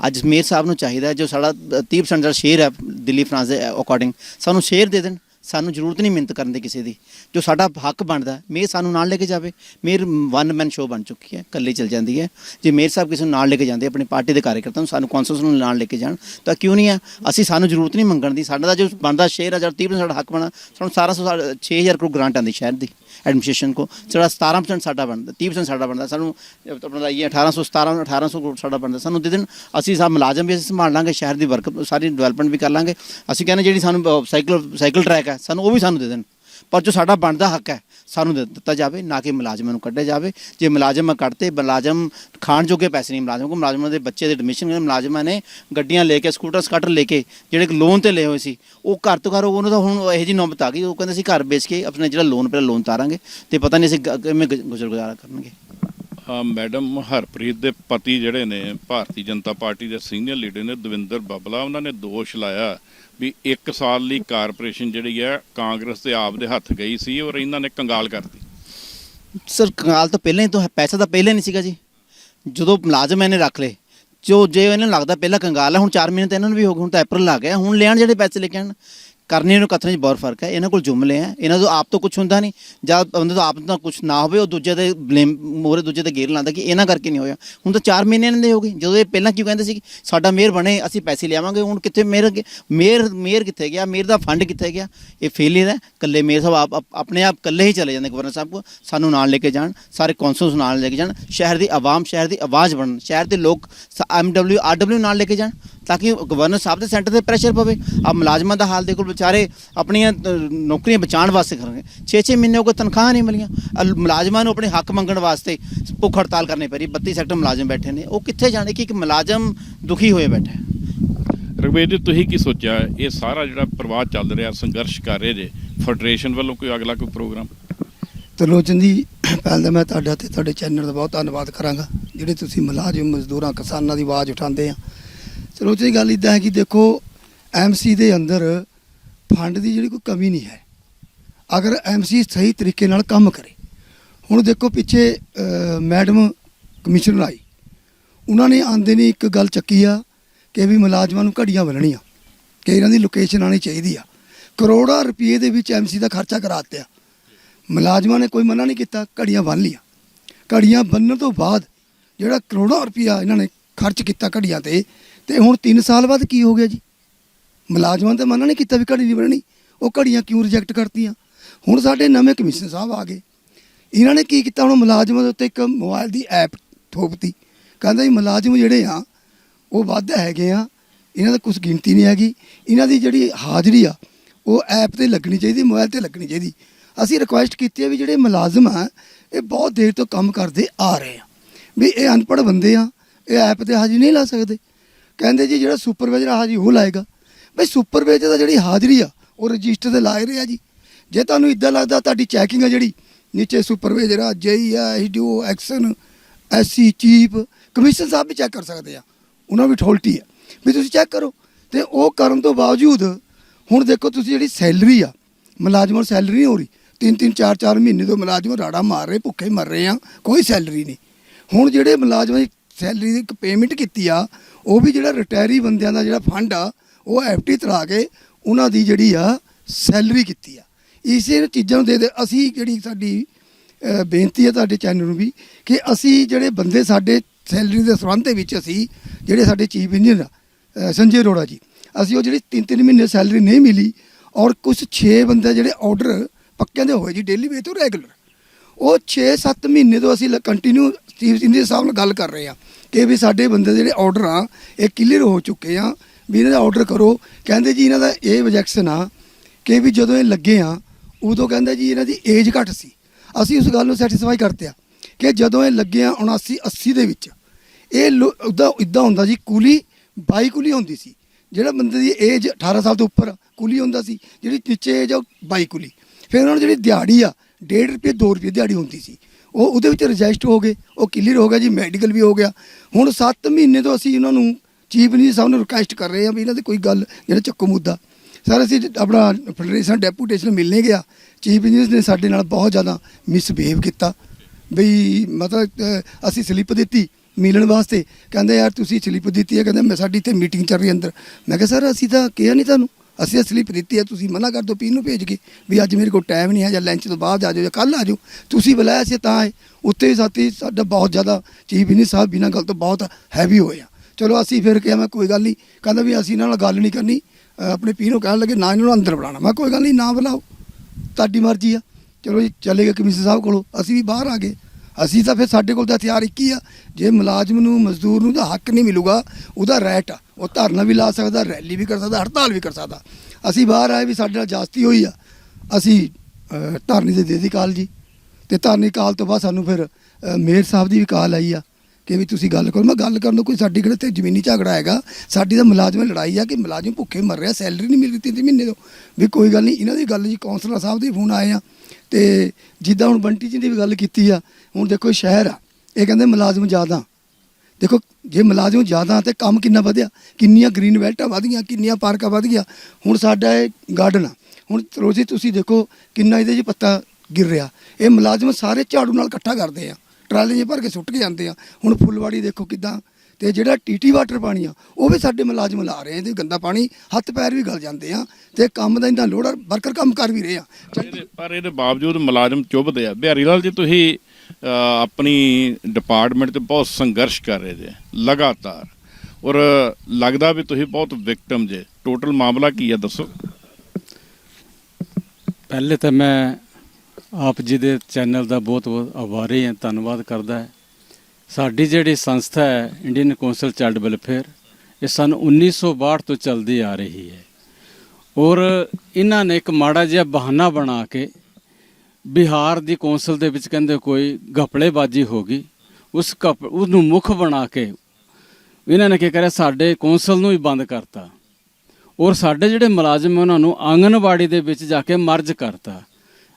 ਅੱਜ ਮੇਅਰ ਸਾਹਿਬ ਨੂੰ ਚਾਹੀਦਾ ਜੋ ਸਾਡਾ 30% ਦਾ ਸ਼ੇਅਰ ਹੈ, ਦਿੱਲੀ ਫਰਾਂਸ ਦੇ ਅਕੋਰਡਿੰਗ ਸਾਨੂੰ ਸ਼ੇਅਰ ਦੇ ਦੇਣ। ਸਾਨੂੰ ਜ਼ਰੂਰਤ ਨਹੀਂ ਮਿਹਨਤ ਕਰਨ ਦੀ ਕਿਸੇ ਦੀ। ਜੋ ਸਾਡਾ ਹੱਕ ਬਣਦਾ, ਮੇਅਰ ਸਾਨੂੰ ਨਾਲ ਲੈ ਕੇ ਜਾਵੇ। ਮੇਅਰ ਵਨ ਮੈਨ ਸ਼ੋ ਬਣ ਚੁੱਕੀ ਹੈ, ਇਕੱਲੇ ਚੱਲ ਜਾਂਦੀ ਹੈ। ਜੇ ਮੇਅਰ ਸਾਹਿਬ ਕਿਸੇ ਨੂੰ ਨਾਲ ਲੈ ਕੇ ਜਾਂਦੇ, ਆਪਣੀ ਪਾਰਟੀ ਦੇ ਕਾਰਜਕਰਤਾ ਨੂੰ, ਸਾਨੂੰ ਕੌਂਸਲਸ ਨੂੰ ਨਾਲ ਲੈ ਕੇ ਜਾਣ, ਤਾਂ ਕਿਉਂ ਨਹੀਂ ਆ? ਅਸੀਂ ਸਾਨੂੰ ਜ਼ਰੂਰਤ ਨਹੀਂ ਮੰਗਣ ਦੀ। ਸਾਡਾ ਜੋ ਬਣਦਾ ਸ਼ੇਅਰ ਹੈ ਜਿਹੜਾ 30% ਸਾਡਾ ਹੱਕ ਬਣਾ ਸਾਨੂੰ 17000 6000 ਕਰੋੜ ਗ੍ਰਾਂਟ ਆਂਦੀ ਸ਼ਹਿਰ ਦੀ। ਐਡਮਿਨਿਸਟ੍ਰੇਸ਼ਨ ਕੋ, ਜਿਹੜਾ 17% ਸਾਡਾ ਬਣਦਾ 30% ਸਾਡਾ ਬਣਦਾ, ਸਾਨੂੰ ਆਪਣਾ ਇਹ 1817 1800 ਕਰੋੜ ਸਾਡਾ ਬਣਦਾ, ਸਾਨੂੰ ਦੇ ਦੇਣ, ਅਸੀਂ ਸਭ ਮੁਲਾਜ਼ਮ ਵੀ ਅਸੀਂ ਸੰਭਾਲ ਲਾਂਗੇ, ਸ਼ਹਿਰ ਦੀ ਵਰਕ ਸਾਰੀ ਡਿਵੈਲਪਮੈਂਟ ਵੀ ਕਰ ਲਾਂਗੇ। ਅਸੀਂ ਕਹਿੰਦੇ ਜਿਹੜੀ ਸਾਨੂੰ ਸਾਈਕਲ ਸਾਈਕਲ ਟਰੈਕ ਹੈ, ਸਾਨੂੰ ਉਹ ਵੀ ਸਾਨੂੰ ਦੇ ਦੇਣ। ਪਰ ਜੋ ਸਾਡਾ ਬਣਦਾ ਹੱਕ ਹੈ, ਸਾਨੂੰ ਦੇ ਦਿੱਤਾ ਜਾਵੇ, ਨਾ ਕਿ ਮੁਲਾਜ਼ਮਾਂ ਨੂੰ ਕੱਢਿਆ ਜਾਵੇ। ਜੇ ਮੁਲਾਜ਼ਮ ਕੱਢਤੇ, ਮੁਲਾਜ਼ਮ ਖਾਣ ਜੋਗੇ ਪੈਸੇ ਨਹੀਂ, ਮੁਲਾਜ਼ਮ ਕੋ ਮੁਲਾਜ਼ਮਾਂ ਦੇ ਬੱਚੇ ਦੇ ਐਡਮਿਸ਼ਨ ਮੁਲਾਜ਼ਮਾਂ ਨੇ ਗੱਡੀਆਂ ਲੈ ਕੇ ਸਕੂਟਰ ਸਕਾਟਰ ਲੈ ਕੇ, ਜਿਹੜੇ ਲੋਨ ਤੇ ਲਏ ਹੋਏ ਸੀ, ਉਹ ਘਰ ਤੋਂ ਘਰ ਉਹਨਾਂ ਦਾ ਹੁਣ ਇਹੋ ਜੀ ਨੌਬਤ ਆ ਗਈ, ਉਹ ਕਹਿੰਦੇ ਸੀ ਘਰ ਵੇਚ ਕੇ ਆਪਣਾ ਜਿਹੜਾ ਲੋਨ ਪਹਿਲਾਂ ਲੋਨ ਤਾਰਾਂਗੇ ਤੇ ਪਤਾ ਨਹੀਂ ਅਸੀਂ ਕਿਵੇਂ ਗੁਜ਼ਰ ਗੁਜ਼ਾਰਾ ਕਰਨਗੇ।
ਮੈਡਮ ਹਰਪ੍ਰੀਤ ਦੇ ਪਤੀ ਜਿਹੜੇ ਨੇ, ਭਾਰਤੀ ਜਨਤਾ ਪਾਰਟੀ ਦੇ ਸੀਨੀਅਰ ਲੀਡਰ ਨੇ ਦਵਿੰਦਰ ਬੱਬਲਾ, ਉਹਨਾਂ ਨੇ ਦੋਸ਼ ਲਾਇਆ ਵੀ 1 ਸਾਲ ਲਈ ਕਾਰਪੋਰੇਸ਼ਨ ਜਿਹੜੀ ਹੈ ਕਾਂਗਰਸ ਦੇ ਆਪ ਦੇ ਹੱਥ ਗਈ ਸੀ ਔਰ ਇਹਨਾਂ ਨੇ ਕੰਗਾਲ ਕਰਤੀ।
ਸਰ, ਕੰਗਾਲ ਤਾਂ ਪਹਿਲਾਂ ਹੀ ਤੋਂ ਪੈਸਾ ਤਾਂ ਪਹਿਲਾਂ ਨਹੀਂ ਸੀਗਾ ਜੀ। ਜਦੋਂ ਮੁਲਾਜ਼ਮ ਇਹਨੇ ਰੱਖ ਲਏ, ਜੋ ਜੇ ਇਹਨਾਂ ਨੂੰ ਲੱਗਦਾ ਪਹਿਲਾਂ ਕੰਗਾਲ ਹੈ, ਹੁਣ 4 ਮਹੀਨੇ ਤਾਂ ਇਹਨਾਂ ਨੂੰ ਵੀ ਹੋ ਗਏ, ਹੁਣ ਤਾਂ ਅਪ੍ਰੈਲ ਆ ਗਿਆ, ਹੁਣ ਲੈਣ ਜਿਹੜੇ ਪੈਸੇ ਲੈ ਕੇ ਆਣ ਕਰਨੇ ਨੂੰ ਕਥਨੇ 'ਚ ਬਹੁਤ ਫ਼ਰਕ ਹੈ, ਇਹਨਾਂ ਕੋਲ ਜੁਮਲੇ ਆ ਇਹਨਾਂ ਤੋਂ ਆਪ ਤੋਂ ਕੁਝ ਹੁੰਦਾ ਨਹੀਂ ਜਾਂ ਬੰਦੇ ਤੋਂ ਆਪ ਤੋਂ ਕੁਝ ਨਾ ਹੋਵੇ, ਉਹ ਦੂਜੇ ਤੇ ਬਲੇਮ ਮੋਰੇ ਦੂਜੇ ਤੇ ਗੇਰ ਲਾਉਂਦਾ ਕਿ ਇਹਨਾਂ ਕਰਕੇ ਨਹੀਂ ਹੋਇਆ। ਹੁਣ ਤਾਂ 4 ਮਹੀਨੇ ਇਹਨਾਂ ਦੇ ਹੋ ਗਏ, ਜਦੋਂ ਇਹ ਪਹਿਲਾਂ ਕਿਉਂ ਕਹਿੰਦੇ ਸੀ ਕਿ ਸਾਡਾ ਮੇਅਰ ਬਣੇ, ਅਸੀਂ ਪੈਸੇ ਲਿਆਵਾਂਗੇ, ਹੁਣ ਕਿੱਥੇ ਮੇਅਰ ਅੱਗੇ- ਮੇਅਰ ਮੇਅਰ ਕਿੱਥੇ ਗਿਆ, ਮੇਅਰ ਦਾ ਫੰਡ ਕਿੱਥੇ ਗਿਆ? ਇਹ ਫੇਲਿਅਰ ਹੈ ਕੱਲੇ ਮੇਅਰ ਸਾਹਿਬ ਆਪ ਆਪਣੇ ਆਪ ਕੱਲੇ ਹੀ ਚਲੇ ਜਾਂਦੇ ਗਵਰਨਰ ਸਾਹਿਬ ਕੋ ਸਾਨੂੰ ਨਾਲ ਲੈ ਕੇ ਜਾਣ, ਸਾਰੇ ਕੌਂਸਲਸ ਨਾਲ ਲੈ ਕੇ ਜਾਣ, ਸ਼ਹਿਰ ਦੀ ਆਵਾਮ, ਸ਼ਹਿਰ ਦੀ ਆਵਾਜ਼ ਬਣਨ, ਸ਼ਹਿਰ ਦੇ ਲੋਕ ਐਮਡਬਲਿਊ ਆਰਡਬਲਿਊ ਨਾਲ ਲੈ ਕੇ ਜਾਣ, ਤਾਂ ਕਿ ਗਵਰਨਰ ਸਾਹਿਬ ਦੇ ਸੈਂਟਰ ਤੇ ਪ੍ਰੈਸ਼ਰ ਪਵੇ। ਆ ਮੁਲਾਜ਼ਮਾਂ ਦਾ ਹਾਲ ਦੇਖੋ ਵਿਚਾਰੇ ਆਪਣੀਆਂ ਨੌਕਰੀਆਂ ਬਚਾਉਣ ਵਾਸਤੇ ਕਰਨਗੇ। 6-6 ਮਹੀਨੇ ਹੋ ਗਏ ਤਨਖਾਹ ਨਹੀਂ ਮਿਲੀਆਂ। ਮੁਲਾਜ਼ਮਾਂ ਨੂੰ ਆਪਣੇ ਹੱਕ ਮੰਗਣ ਵਾਸਤੇ ਭੁੱਖ ਹੜਤਾਲ ਕਰਨੀ ਪੈ ਰਹੀ 32 ਸੈਕਟਰ ਮੁਲਾਜ਼ਮ ਬੈਠੇ ਨੇ। ਉਹ ਕਿੱਥੇ ਜਾਣੇ ਕਿ ਇੱਕ ਮੁਲਾਜ਼ਮ ਦੁਖੀ ਹੋਏ ਬੈਠਾ ਹੈ?
ਰਗਵੇਦ ਜੀ ਤੁਸੀਂ ਕੀ ਸੋਚਿਆ? ਇਹ ਸਾਰਾ ਜਿਹੜਾ ਪ੍ਰਵਾਹ ਚੱਲ ਰਿਹਾ ਸੰਘਰਸ਼ ਕਰ ਰਹੇ ਜੇ ਫੈਡਰੇਸ਼ਨ ਵੱਲੋਂ ਕੋਈ ਅਗਲਾ ਕੋਈ ਪ੍ਰੋਗਰਾਮ?
ਤਰਲੋਚਨ ਜੀ ਪਹਿਲਾਂ ਤਾਂ ਮੈਂ ਤੁਹਾਡਾ ਤੇ ਤੁਹਾਡੇ ਚੈਨਲ ਦਾ ਬਹੁਤ ਧੰਨਵਾਦ ਕਰਾਂਗਾ ਜਿਹੜੇ ਤੁਸੀਂ ਮੁਲਾਜ਼ਮ ਮਜ਼ਦੂਰਾਂ ਕਿਸਾਨਾਂ ਦੀ ਆਵਾਜ਼ ਉਠਾਉਂਦੇ ਆ। ਤਰਲੋਚਨ ਦੀ ਗੱਲ ਇਦਾਂ ਹੈ ਕਿ ਦੇਖੋ ਐਮਸੀ ਦੇ ਅੰਦਰ ਫੰਡ ਦੀ ਜਿਹੜੀ ਕੋਈ ਕਮੀ ਨਹੀਂ ਹੈ। ਅਗਰ ਐਮਸੀ ਸਹੀ ਤਰੀਕੇ ਨਾਲ ਕੰਮ ਕਰੇ। ਹੁਣ ਦੇਖੋ ਪਿੱਛੇ ਮੈਡਮ ਕਮਿਸ਼ਨਰ ਆਈ। ਉਹਨਾਂ ਨੇ ਆਂਦੇ ਨੇ ਇੱਕ ਗੱਲ ਚੱਕੀ ਆ ਕਿ ਵੀ ਮੁਲਾਜ਼ਮਾਂ ਨੂੰ ਘੜੀਆਂ ਬੰਨਣੀਆਂ। ਕਿ ਇਹਨਾਂ ਦੀ ਲੋਕੇਸ਼ਨ ਆਣੀ ਚਾਹੀਦੀ ਆ। ਕਰੋੜਾਂ ਰੁਪਏ ਦੇ ਵਿੱਚ ਐਮਸੀ ਦਾ ਖਰਚਾ ਕਰਾ ਦਿੱਤਾ। ਮੁਲਾਜ਼ਮਾਂ ਨੇ ਕੋਈ ਮਨਾ ਨਹੀਂ ਕੀਤਾ, ਘੜੀਆਂ ਬੰਨ ਲੀਆਂ ਘੜੀਆਂ ਬੰਨਣ ਤੋਂ ਬਾਅਦ ਜਿਹੜਾ ਕਰੋੜਾਂ ਰੁਪਇਆ ਇਹਨਾਂ ਨੇ ਖਰਚ ਕੀਤਾ ਘੜੀਆਂ ਤੇ ਤੇ ਹੁਣ 3 ਸਾਲ ਬਾਅਦ ਕੀ ਹੋ ਗਿਆ ਜੀ? ਮੁਲਾਜ਼ਮਾਂ ਦਾ ਮਨਾ ਨਹੀਂ ਕੀਤਾ ਵੀ ਘੜੀ ਨਹੀਂ ਬਣਨੀ ਉਹ ਘੜੀਆਂ ਕਿਉਂ ਰਿਜੈਕਟ ਕਰਤੀਆਂ? ਹੁਣ ਸਾਡੇ ਨਵੇਂ ਕਮਿਸ਼ਨਰ ਸਾਹਿਬ ਆ ਗਏ। ਇਹਨਾਂ ਨੇ ਕੀ ਕੀਤਾ? ਹੁਣ ਮੁਲਾਜ਼ਮਾਂ ਦੇ ਉੱਤੇ ਇੱਕ ਮੋਬਾਈਲ ਦੀ ਐਪ ਥੋਪਤੀ। ਕਹਿੰਦਾ ਜੀ, ਮੁਲਾਜ਼ਮ ਜਿਹੜੇ ਆ, ਉਹ ਵੱਧ ਹੈਗੇ ਆ, ਇਹਨਾਂ ਦਾ ਕੁਝ ਗਿਣਤੀ ਨਹੀਂ ਹੈਗੀ। ਇਹਨਾਂ ਦੀ ਜਿਹੜੀ ਹਾਜ਼ਰੀ ਆ, ਉਹ ਐਪ ਤੇ ਲੱਗਣੀ ਚਾਹੀਦੀ, ਮੋਬਾਈਲ ਤੇ ਲੱਗਣੀ ਚਾਹੀਦੀ। ਅਸੀਂ ਰਿਕੁਐਸਟ ਕੀਤੀ ਹੈ ਵੀ ਜਿਹੜੇ ਮੁਲਾਜ਼ਮ ਆ, ਇਹ ਬਹੁਤ ਦੇਰ ਤੋਂ ਕੰਮ ਕਰਦੇ ਆ ਰਹੇ ਆ। ਵੀ ਇਹ ਅਨਪੜ੍ਹ ਬੰਦੇ ਆ, ਇਹ ਐਪ ਤੇ ਹਾਜ਼ਰੀ ਨਹੀਂ ਲਾ ਸਕਦੇ। ਕਹਿੰਦੇ ਜੀ, ਜਿਹੜਾ ਸੁਪਰਵਾਈਜ਼ਰ ਹਾਜ਼ਰੀ ਉਹ ਲਾਏਗਾ। ਬਈ ਸੁਪਰਵਾਈਜ਼ਰ ਦਾ ਜਿਹੜੀ ਹਾਜ਼ਰੀ ਆ, ਉਹ ਰਜਿਸਟਰ ਤੇ ਲਾਏ ਰਿਹਾ ਜੀ। ਜੇ ਤੁਹਾਨੂੰ ਇਦਾਂ ਲੱਗਦਾ ਤੁਹਾਡੀ ਚੈਕਿੰਗ ਆ ਜਿਹੜੀ, ਨੀਚੇ ਸੁਪਰਵੇਜ਼ ਆ ਜੇਈ ਆ SDO action, SC, chief commission ਸਾਹਿਬ ਵੀ ਚੈੱਕ ਕਰ ਸਕਦੇ ਆ। ਉਹਨਾਂ ਵੀ ਠੋਲਟੀ ਆ। ਵੀ ਤੁਸੀਂ ਚੈੱਕ ਕਰੋ, ਤੇ ਉਹ ਕਰਨ ਤੋਂ ਬਾਵਜੂਦ, ਹੁਣ ਦੇਖੋ ਤੁਸੀਂ ਜਿਹੜੀ ਸੈਲਰੀ ਆ, ਮੁਲਾਜ਼ਮਾਂ ਨੂੰ ਸੈਲਰੀ ਨਹੀਂ ਹੋ ਰਹੀ। ਤਿੰਨ ਤਿੰਨ, ਚਾਰ ਚਾਰ ਮਹੀਨੇ ਤੋਂ ਮੁਲਾਜ਼ਮ ਰਾੜਾ ਮਾਰ ਰਹੇ, ਭੁੱਖੇ ਮਰ ਰਹੇ ਆ, ਕੋਈ ਸੈਲਰੀ ਨਹੀਂ। ਹੁਣ ਜਿਹੜੇ ਮੁਲਾਜ਼ਮਾਂ ਦੀ ਸੈਲਰੀ ਦੀ ਇੱਕ ਪੇਮੈਂਟ ਕੀਤੀ ਆ, ਉਹ ਵੀ ਜਿਹੜਾ ਰਿਟਾਇਰੀ ਬੰਦਿਆਂ ਦਾ ਜਿਹੜਾ ਫੰਡ ਆ ਉਹ ਐਫਟੀ ਤਰਾ ਕੇ ਉਹਨਾਂ ਦੀ ਜਿਹੜੀ ਆ ਸੈਲਰੀ ਕੀਤੀ ਆ। ਇਸੇ ਚੀਜ਼ਾਂ ਨੂੰ ਦੇ ਦੇ ਅਸੀਂ ਜਿਹੜੀ ਸਾਡੀ ਬੇਨਤੀ ਹੈ ਤੁਹਾਡੇ ਚੈਨਲ ਨੂੰ ਵੀ ਕਿ ਅਸੀਂ ਜਿਹੜੇ ਬੰਦੇ ਸਾਡੇ ਸੈਲਰੀ ਦੇ ਸੰਬੰਧ ਦੇ ਵਿੱਚ ਅਸੀਂ ਜਿਹੜੇ ਸਾਡੇ ਚੀਫ ਇੰਜੀਨੀਅਰ ਆ, ਸੰਜੇ ਅਰੋੜਾ ਜੀ ਅਸੀਂ ਉਹ ਜਿਹੜੀ ਤਿੰਨ ਤਿੰਨ ਮਹੀਨੇ ਸੈਲਰੀ ਨਹੀਂ ਮਿਲੀ ਔਰ ਕੁਝ 6 ਬੰਦੇ ਜਿਹੜੇ ਆਰਡਰ ਪੱਕਿਆਂ ਦੇ ਹੋਏ ਜੀ ਡੇਲੀ ਵੇਜ ਤੋਂ ਰੈਗੂਲਰ। ਉਹ 6-7 ਮਹੀਨੇ ਤੋਂ ਅਸੀਂ ਕੰਟੀਨਿਊ ਚੀਫ ਇੰਜੀਨੀਅਰ ਸਾਹਿਬ ਨਾਲ ਗੱਲ ਕਰ ਰਹੇ ਆ ਕਿ ਵੀ ਸਾਡੇ ਬੰਦੇ ਜਿਹੜੇ ਆਰਡਰ ਆ ਇਹ ਕਲੀਅਰ ਹੋ ਚੁੱਕੇ ਆ ਵੀ ਇਹਨਾਂ ਦਾ ਆਰਡਰ ਕਰੋ। ਕਹਿੰਦੇ ਜੀ ਇਹਨਾਂ ਦਾ ਇਹ objection ਆ ਕਿ ਵੀ ਜਦੋਂ ਇਹ ਲੱਗੇ ਆ, ਉਦੋਂ ਕਹਿੰਦੇ ਜੀ ਇਹਨਾਂ ਦੀ ਏਜ ਘੱਟ ਸੀ। ਅਸੀਂ ਉਸ ਗੱਲ ਨੂੰ ਸੈਟੀਸਫਾਈ ਕਰਤੇ ਆ ਕਿ ਜਦੋਂ ਇਹ ਲੱਗੇ ਆ 79 80 ਦੇ ਵਿੱਚ, ਇਹ ਉਦਾਂ ਇਦਾਂ ਹੁੰਦਾ ਜੀ ਕੁਲੀ ਬਾਈ ਕੁਲੀ ਹੁੰਦੀ ਸੀ। ਜਿਹੜਾ ਬੰਦੇ ਦੀ ਏਜ 18 ਸਾਲ ਤੋਂ ਉੱਪਰ ਕੁਲੀ ਹੁੰਦਾ ਸੀ, ਜਿਹੜੀ ਨੀਚੇ ਏਜ ਆ ਉਹ ਬਾਈ ਕੁਲੀ ਫਿਰ ਉਹਨਾਂ ਨੂੰ ਜਿਹੜੀ ਦਿਹਾੜੀ ਆ 1.5 ਰੁਪਏ 2 ਰੁਪਏ ਦਿਹਾੜੀ ਹੁੰਦੀ ਸੀ। ਉਹ ਉਹਦੇ ਵਿੱਚ ਰਜਿਸਟਰ ਹੋ ਗਏ, ਉਹ ਕਲੀਅਰ ਹੋ ਗਿਆ ਜੀ ਮੈਡੀਕਲ ਵੀ ਹੋ ਗਿਆ। ਹੁਣ 7 ਮਹੀਨੇ ਤੋਂ ਅਸੀਂ ਉਹਨਾਂ ਨੂੰ ਚੀਫ ਮਿਨਿਸਟਰ ਸਾਹਿਬ ਨੂੰ ਰਿਕੁਐਸਟ ਕਰ ਰਹੇ ਹਾਂ ਵੀ ਇਹਨਾਂ ਦੇ ਕੋਈ ਗੱਲ, ਜਿਹੜਾ ਚੱਕੋ ਮੁੱਦਾ। ਸਰ, ਅਸੀਂ ਆਪਣਾ ਫੈਡਰੇਸ਼ਨ ਡੈਪੂਟੇਸ਼ਨ ਮਿਲਣੇ ਗਿਆ ਚੀਫ ਮਿਨਿਸਟਰ ਨੇ ਸਾਡੇ ਨਾਲ ਬਹੁਤ ਜ਼ਿਆਦਾ ਮਿਸਬਿਹੇਵ ਕੀਤਾ। ਬਈ ਮਤਲਬ ਅਸੀਂ ਸਲਿੱਪ ਦਿੱਤੀ ਮਿਲਣ ਵਾਸਤੇ। ਕਹਿੰਦੇ ਯਾਰ, ਤੁਸੀਂ ਸਲਿੱਪ ਦਿੱਤੀ ਹੈ, ਕਹਿੰਦੇ ਮੈਂ ਸਾਡੀ ਇੱਥੇ ਮੀਟਿੰਗ ਚੱਲ ਰਹੀ ਹੈ ਅੰਦਰ। ਮੈਂ ਕਿਹਾ, ਸਰ, ਅਸੀਂ ਤਾਂ ਕਿਹਾ ਨਹੀਂ ਤੁਹਾਨੂੰ। ਅਸੀਂ ਤਾਂ ਸਲਿੱਪ ਦਿੱਤੀ ਹੈ, ਤੁਸੀਂ ਮਨਾ ਕਰ ਦਿਓ ਪੀਨ ਨੂੰ ਭੇਜ ਕੇ, ਵੀ ਅੱਜ ਮੇਰੇ ਕੋਲ ਟਾਈਮ ਨਹੀਂ ਹੈ ਜਾਂ ਲੰਚ ਤੋਂ ਬਾਅਦ ਆ ਜਾਓ ਜਾਂ ਕੱਲ ਆ ਜਾਓ। ਤੁਸੀਂ ਬੁਲਾਇਆ ਸੀ ਤਾਂ ਆਏ ਉੱਤੇ ਸਾਥੀ ਸਾਡਾ ਬਹੁਤ ਜ਼ਿਆਦਾ ਚੀਫ ਮਿਨਿਸਟਰ ਸਾਹਿਬ ਬਿਨਾਂ ਗੱਲ ਤੋਂ ਬਹੁਤ ਹੈਵੀ ਹੋਏ ਆ। ਚਲੋ ਅਸੀਂ ਫਿਰ ਕਿਹਾ, ਮੈਂ ਕੋਈ ਗੱਲ ਨਹੀਂ। ਕਹਿੰਦਾ ਵੀ ਅਸੀਂ ਇਹਨਾਂ ਨਾਲ ਗੱਲ ਨਹੀਂ ਕਰਨੀ। ਆਪਣੇ ਪੀ ਨੂੰ ਕਹਿਣ ਲੱਗੇ, ਨਾ ਇਹਨਾਂ ਨੂੰ ਅੰਦਰ ਬੁਲਾਣਾ ਮੈਂ ਕੋਈ ਗੱਲ ਨਹੀਂ, ਨਾ ਬੁਲਾਓ। ਤੁਹਾਡੀ ਮਰਜ਼ੀ ਆ। ਚਲੋ ਜੀ ਚਲੇ ਗਏ ਕਮਿਸ਼ਨਰ ਸਾਹਿਬ ਕੋਲੋਂ। ਅਸੀਂ ਵੀ ਬਾਹਰ ਆ ਗਏ। ਅਸੀਂ ਤਾਂ ਫਿਰ ਸਾਡੇ ਕੋਲ ਤਾਂ ਹਥਿਆਰ ਇੱਕ ਹੀ ਆ। ਜੇ ਮੁਲਾਜ਼ਮ ਨੂੰ, ਮਜ਼ਦੂਰ ਨੂੰ ਤਾਂ ਹੱਕ ਨਹੀਂ ਮਿਲੂਗਾ, ਉਹਦਾ ਰਾਈਟ ਆ। ਉਹ ਧਰਨਾ ਵੀ ਲਾ ਸਕਦਾ, ਰੈਲੀ ਵੀ ਕਰ ਸਕਦਾ, ਹੜਤਾਲ ਵੀ ਕਰ ਸਕਦਾ। ਅਸੀਂ ਬਾਹਰ ਆਏ ਵੀ ਸਾਡੇ ਨਾਲ ਜਾਸਤੀ ਹੋਈ ਆ। ਅਸੀਂ ਧਰਨੇ ਦੇ ਦੇ ਦੀ ਕਾਲ ਜੀ। ਤੇ ਧਰਨੇ ਕਾਲ ਤੋਂ ਬਾਅਦ ਸਾਨੂੰ ਫਿਰ ਮੇਅਰ ਸਾਹਿਬ ਦੀ ਵੀ ਕਾਲ ਆਈ ਆ। ਕਿ ਵੀ ਤੁਸੀਂ ਗੱਲ ਕਰੋ। ਮੈਂ ਗੱਲ ਕਰਨ ਨੂੰ ਕੋਈ ਸਾਡੀ ਕਿਹੜੇ ਤੇ ਜ਼ਮੀਨੀ ਝਗੜਾ ਹੈਗਾ, ਸਾਡੀ ਤਾਂ ਮੁਲਾਜ਼ਮ ਲੜਾਈ ਆ ਕਿ ਮੁਲਾਜ਼ਮ ਭੁੱਖੇ ਮਰ ਰਿਹਾ ਸੈਲਰੀ ਨਹੀਂ ਮਿਲ ਰਹੀ ਤਿੰਨ ਮਹੀਨੇ ਤੋਂ। ਵੀ ਕੋਈ ਗੱਲ ਨਹੀਂ, ਇਹਨਾਂ ਦੀ ਗੱਲ ਜੀ ਕੌਂਸਲਰ ਸਾਹਿਬ ਦੇ ਫੋਨ ਆਏ ਆ ਤੇ ਜਿੱਦਾਂ ਹੁਣ ਬੰਟੀ ਜੀ ਦੀ ਵੀ ਗੱਲ ਕੀਤੀ ਆ, ਹੁਣ ਦੇਖੋ ਸ਼ਹਿਰ ਆ, ਇਹ ਕਹਿੰਦੇ ਮੁਲਾਜ਼ਮ ਜ਼ਿਆਦਾ। ਦੇਖੋ, ਜੇ ਮੁਲਾਜ਼ਮ ਜ਼ਿਆਦਾ ਤੇ ਕੰਮ ਕਿੰਨਾ ਵਧਿਆ, ਕਿੰਨੀਆਂ ਗ੍ਰੀਨ ਬੈਲਟਾਂ ਵਧ ਗਈਆਂ ਕਿੰਨੀਆਂ ਪਾਰਕਾਂ ਵਧ ਗਈਆਂ ਹੁਣ ਸਾਡਾ ਇਹ ਗਾਰਡਨ ਆ। ਹੁਣ ਰੋਜ਼ੀ ਤੁਸੀਂ ਦੇਖੋ ਕਿੰਨਾ ਇਹਦੇ 'ਚ ਪੱਤਾ ਗਿਰ ਰਿਹਾ। ਇਹ ਮੁਲਾਜ਼ਮ ਸਾਰੇ ਝਾੜੂ ਨਾਲ ਇਕੱਠਾ ਕਰਦੇ ਆ। ਟਰਾਲੇ 'ਚ ਭਰ ਕੇ ਸੁੱਟ ਕੇ ਜਾਂਦੇ ਆ। ਹੁਣ ਫੁੱਲਵਾੜੀ ਦੇਖੋ ਕਿਦਾਂ। ਤੇ ਜਿਹੜਾ ਟੀਟੀ ਵਾਟਰ ਪਾਣੀ ਆ ਉਹ ਵੀ ਸਾਡੇ ਮੁਲਾਜ਼ਮ ਲਾ ਰਹੇ ਆ ਇਹਦੇ ਗੰਦਾ ਪਾਣੀ ਹੱਥ ਪੈਰ ਵੀ ਗਲ ਜਾਂਦੇ ਆ। ਤੇ ਕੰਮ ਦਾ ਇੰਨਾ ਲੋੜ ਆ ਵਰਕਰ ਕੰਮ ਕਰ ਵੀ ਰਹੇ ਆ।
ਇਹਦੇ- ਪਰ ਇਹਦੇ ਬਾਵਜੂਦ ਮੁਲਾਜ਼ਮ ਚੁੱਭਦੇ ਆ। ਬਿਹਾਰੀ ਲਾਲ ਜੀ ਤੁਸੀਂ ਅ, ਆਪਣੀ ਡਿਪਾਰਟਮੈਂਟ ਤੇ ਬਹੁਤ ਸੰਘਰਸ਼ ਕਰ ਰਹੇ ਜੇ ਲਗਾਤਾਰ। ਔਰ ਲੱਗਦਾ ਵੀ ਤੁਸੀਂ ਬਹੁਤ ਵਿਕਟਮ ਜੇ। ਟੋਟਲ ਮਾਮਲਾ ਕੀ ਆ ਦੱਸੋ।
ਪਹਿਲੇ ਤਾਂ ਮੈਂ ਆਪ ਜੀ ਦੇ ਚੈਨਲ ਦਾ ਬਹੁਤ ਬਹੁਤ ਆਭਾਰੀ ਹਾਂ, ਧੰਨਵਾਦ ਕਰਦਾ ਹੈ। ਸਾਡੀ ਜਿਹੜੀ ਸੰਸਥਾ ਹੈ ਇੰਡੀਅਨ ਕੌਂਸਲ ਚਾਈਲਡ ਵੈਲਫੇਅਰ ਇਹ ਸਨ 1962 ਤੋਂ ਚੱਲਦੀ ਆ ਰਹੀ ਹੈ। ਔਰ ਇਹਨਾਂ ਨੇ ਇੱਕ ਮਾੜਾ ਜਿਹਾ ਬਹਾਨਾ ਬਣਾ ਕੇ ਬਿਹਾਰ ਦੀ ਕੌਂਸਲ ਦੇ ਵਿੱਚ ਕਹਿੰਦੇ ਕੋਈ ਘਪਲੇਬਾਜ਼ੀ ਹੋ ਗਈ। ਉਸ ਘਪ ਉਸ ਨੂੰ ਮੁੱਖ ਬਣਾ ਕੇ ਇਹਨਾਂ ਨੇ ਕੀ ਕਰਿਆ? ਸਾਡੇ ਕੌਂਸਲ ਨੂੰ ਹੀ ਬੰਦ ਕਰਤਾ। ਔਰ ਸਾਡੇ ਜਿਹੜੇ ਮੁਲਾਜ਼ਮ ਉਹਨਾਂ ਨੂੰ ਆਂਗਨਵਾੜੀ ਦੇ ਵਿੱਚ ਜਾ ਕੇ ਮਰਜ ਕਰਤਾ।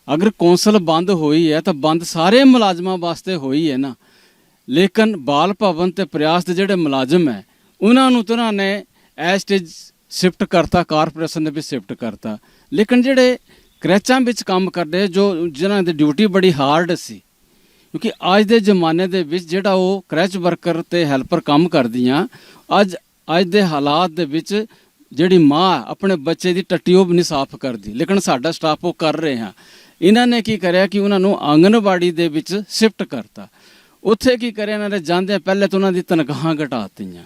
ਅਗਰ ਕੌਂਸਲ ਬੰਦ ਹੋਈ ਹੈ ਤਾਂ ਬੰਦ ਸਾਰੇ ਮੁਲਾਜ਼ਮਾਂ ਵਾਸਤੇ ਹੋਈ ਹੈ ਨਾ। ਲੇਕਿਨ ਬਾਲ ਭਵਨ ਤੇ ਪ੍ਰਯਾਸ ਦੇ ਜਿਹੜੇ ਮੁਲਾਜ਼ਮ ਹੈ, ਉਹਨਾਂ ਨੂੰ ਤਾਂ ਉਹਨਾਂ ਨੇ ਸਟੇਜ ਸ਼ਿਫਟ ਕਰਤਾ, ਕਾਰਪੋਰੇਸ਼ਨ ਦੇ ਵਿੱਚ ਸ਼ਿਫਟ ਕਰਤਾ। ਲੇਕਿਨ ਜਿਹੜੇ ਕਰੈਚਾਂ ਵਿੱਚ ਕੰਮ ਕਰਦੇ ਜੋ ਜਿਨ੍ਹਾਂ ਦੀ ਡਿਊਟੀ ਬੜੀ ਹਾਰਡ ਸੀ, ਕਿਉਂਕਿ ਅੱਜ ਦੇ ਜ਼ਮਾਨੇ ਦੇ ਵਿੱਚ ਜਿਹੜਾ ਉਹ ਕਰੈਚ ਵਰਕਰ ਤੇ ਹੈਲਪਰ ਕੰਮ ਕਰਦੀਆਂ, ਅੱਜ ਅੱਜ ਦੇ ਹਾਲਾਤ ਦੇ ਵਿੱਚ ਜਿਹੜੀ ਮਾਂ ਆਪਣੇ ਬੱਚੇ ਦੀ ਟੱਟੀ ਉਹ ਵੀ ਨਹੀਂ ਸਾਫ਼ ਕਰਦੀ। ਲੇਕਿਨ ਸਾਡਾ ਸਟਾਫ ਉਹ ਕਰ ਰਹੇ ਹਾਂ। ਇਹਨਾਂ ਨੇ ਕੀ ਕਰਿਆ ਕਿ ਉਹਨਾਂ ਨੂੰ ਆਂਗਨਵਾੜੀ ਦੇ ਵਿੱਚ ਸ਼ਿਫਟ ਕਰਤਾ। ਉੱਥੇ ਕੀ ਕਰਿਆ ਇਹਨਾਂ ਨੇ? ਜਾਂਦੇ ਪਹਿਲੇ ਤਾਂ ਉਹਨਾਂ ਦੀ ਤਨਖਾਹਾਂ ਘਟਾਤੀਆਂ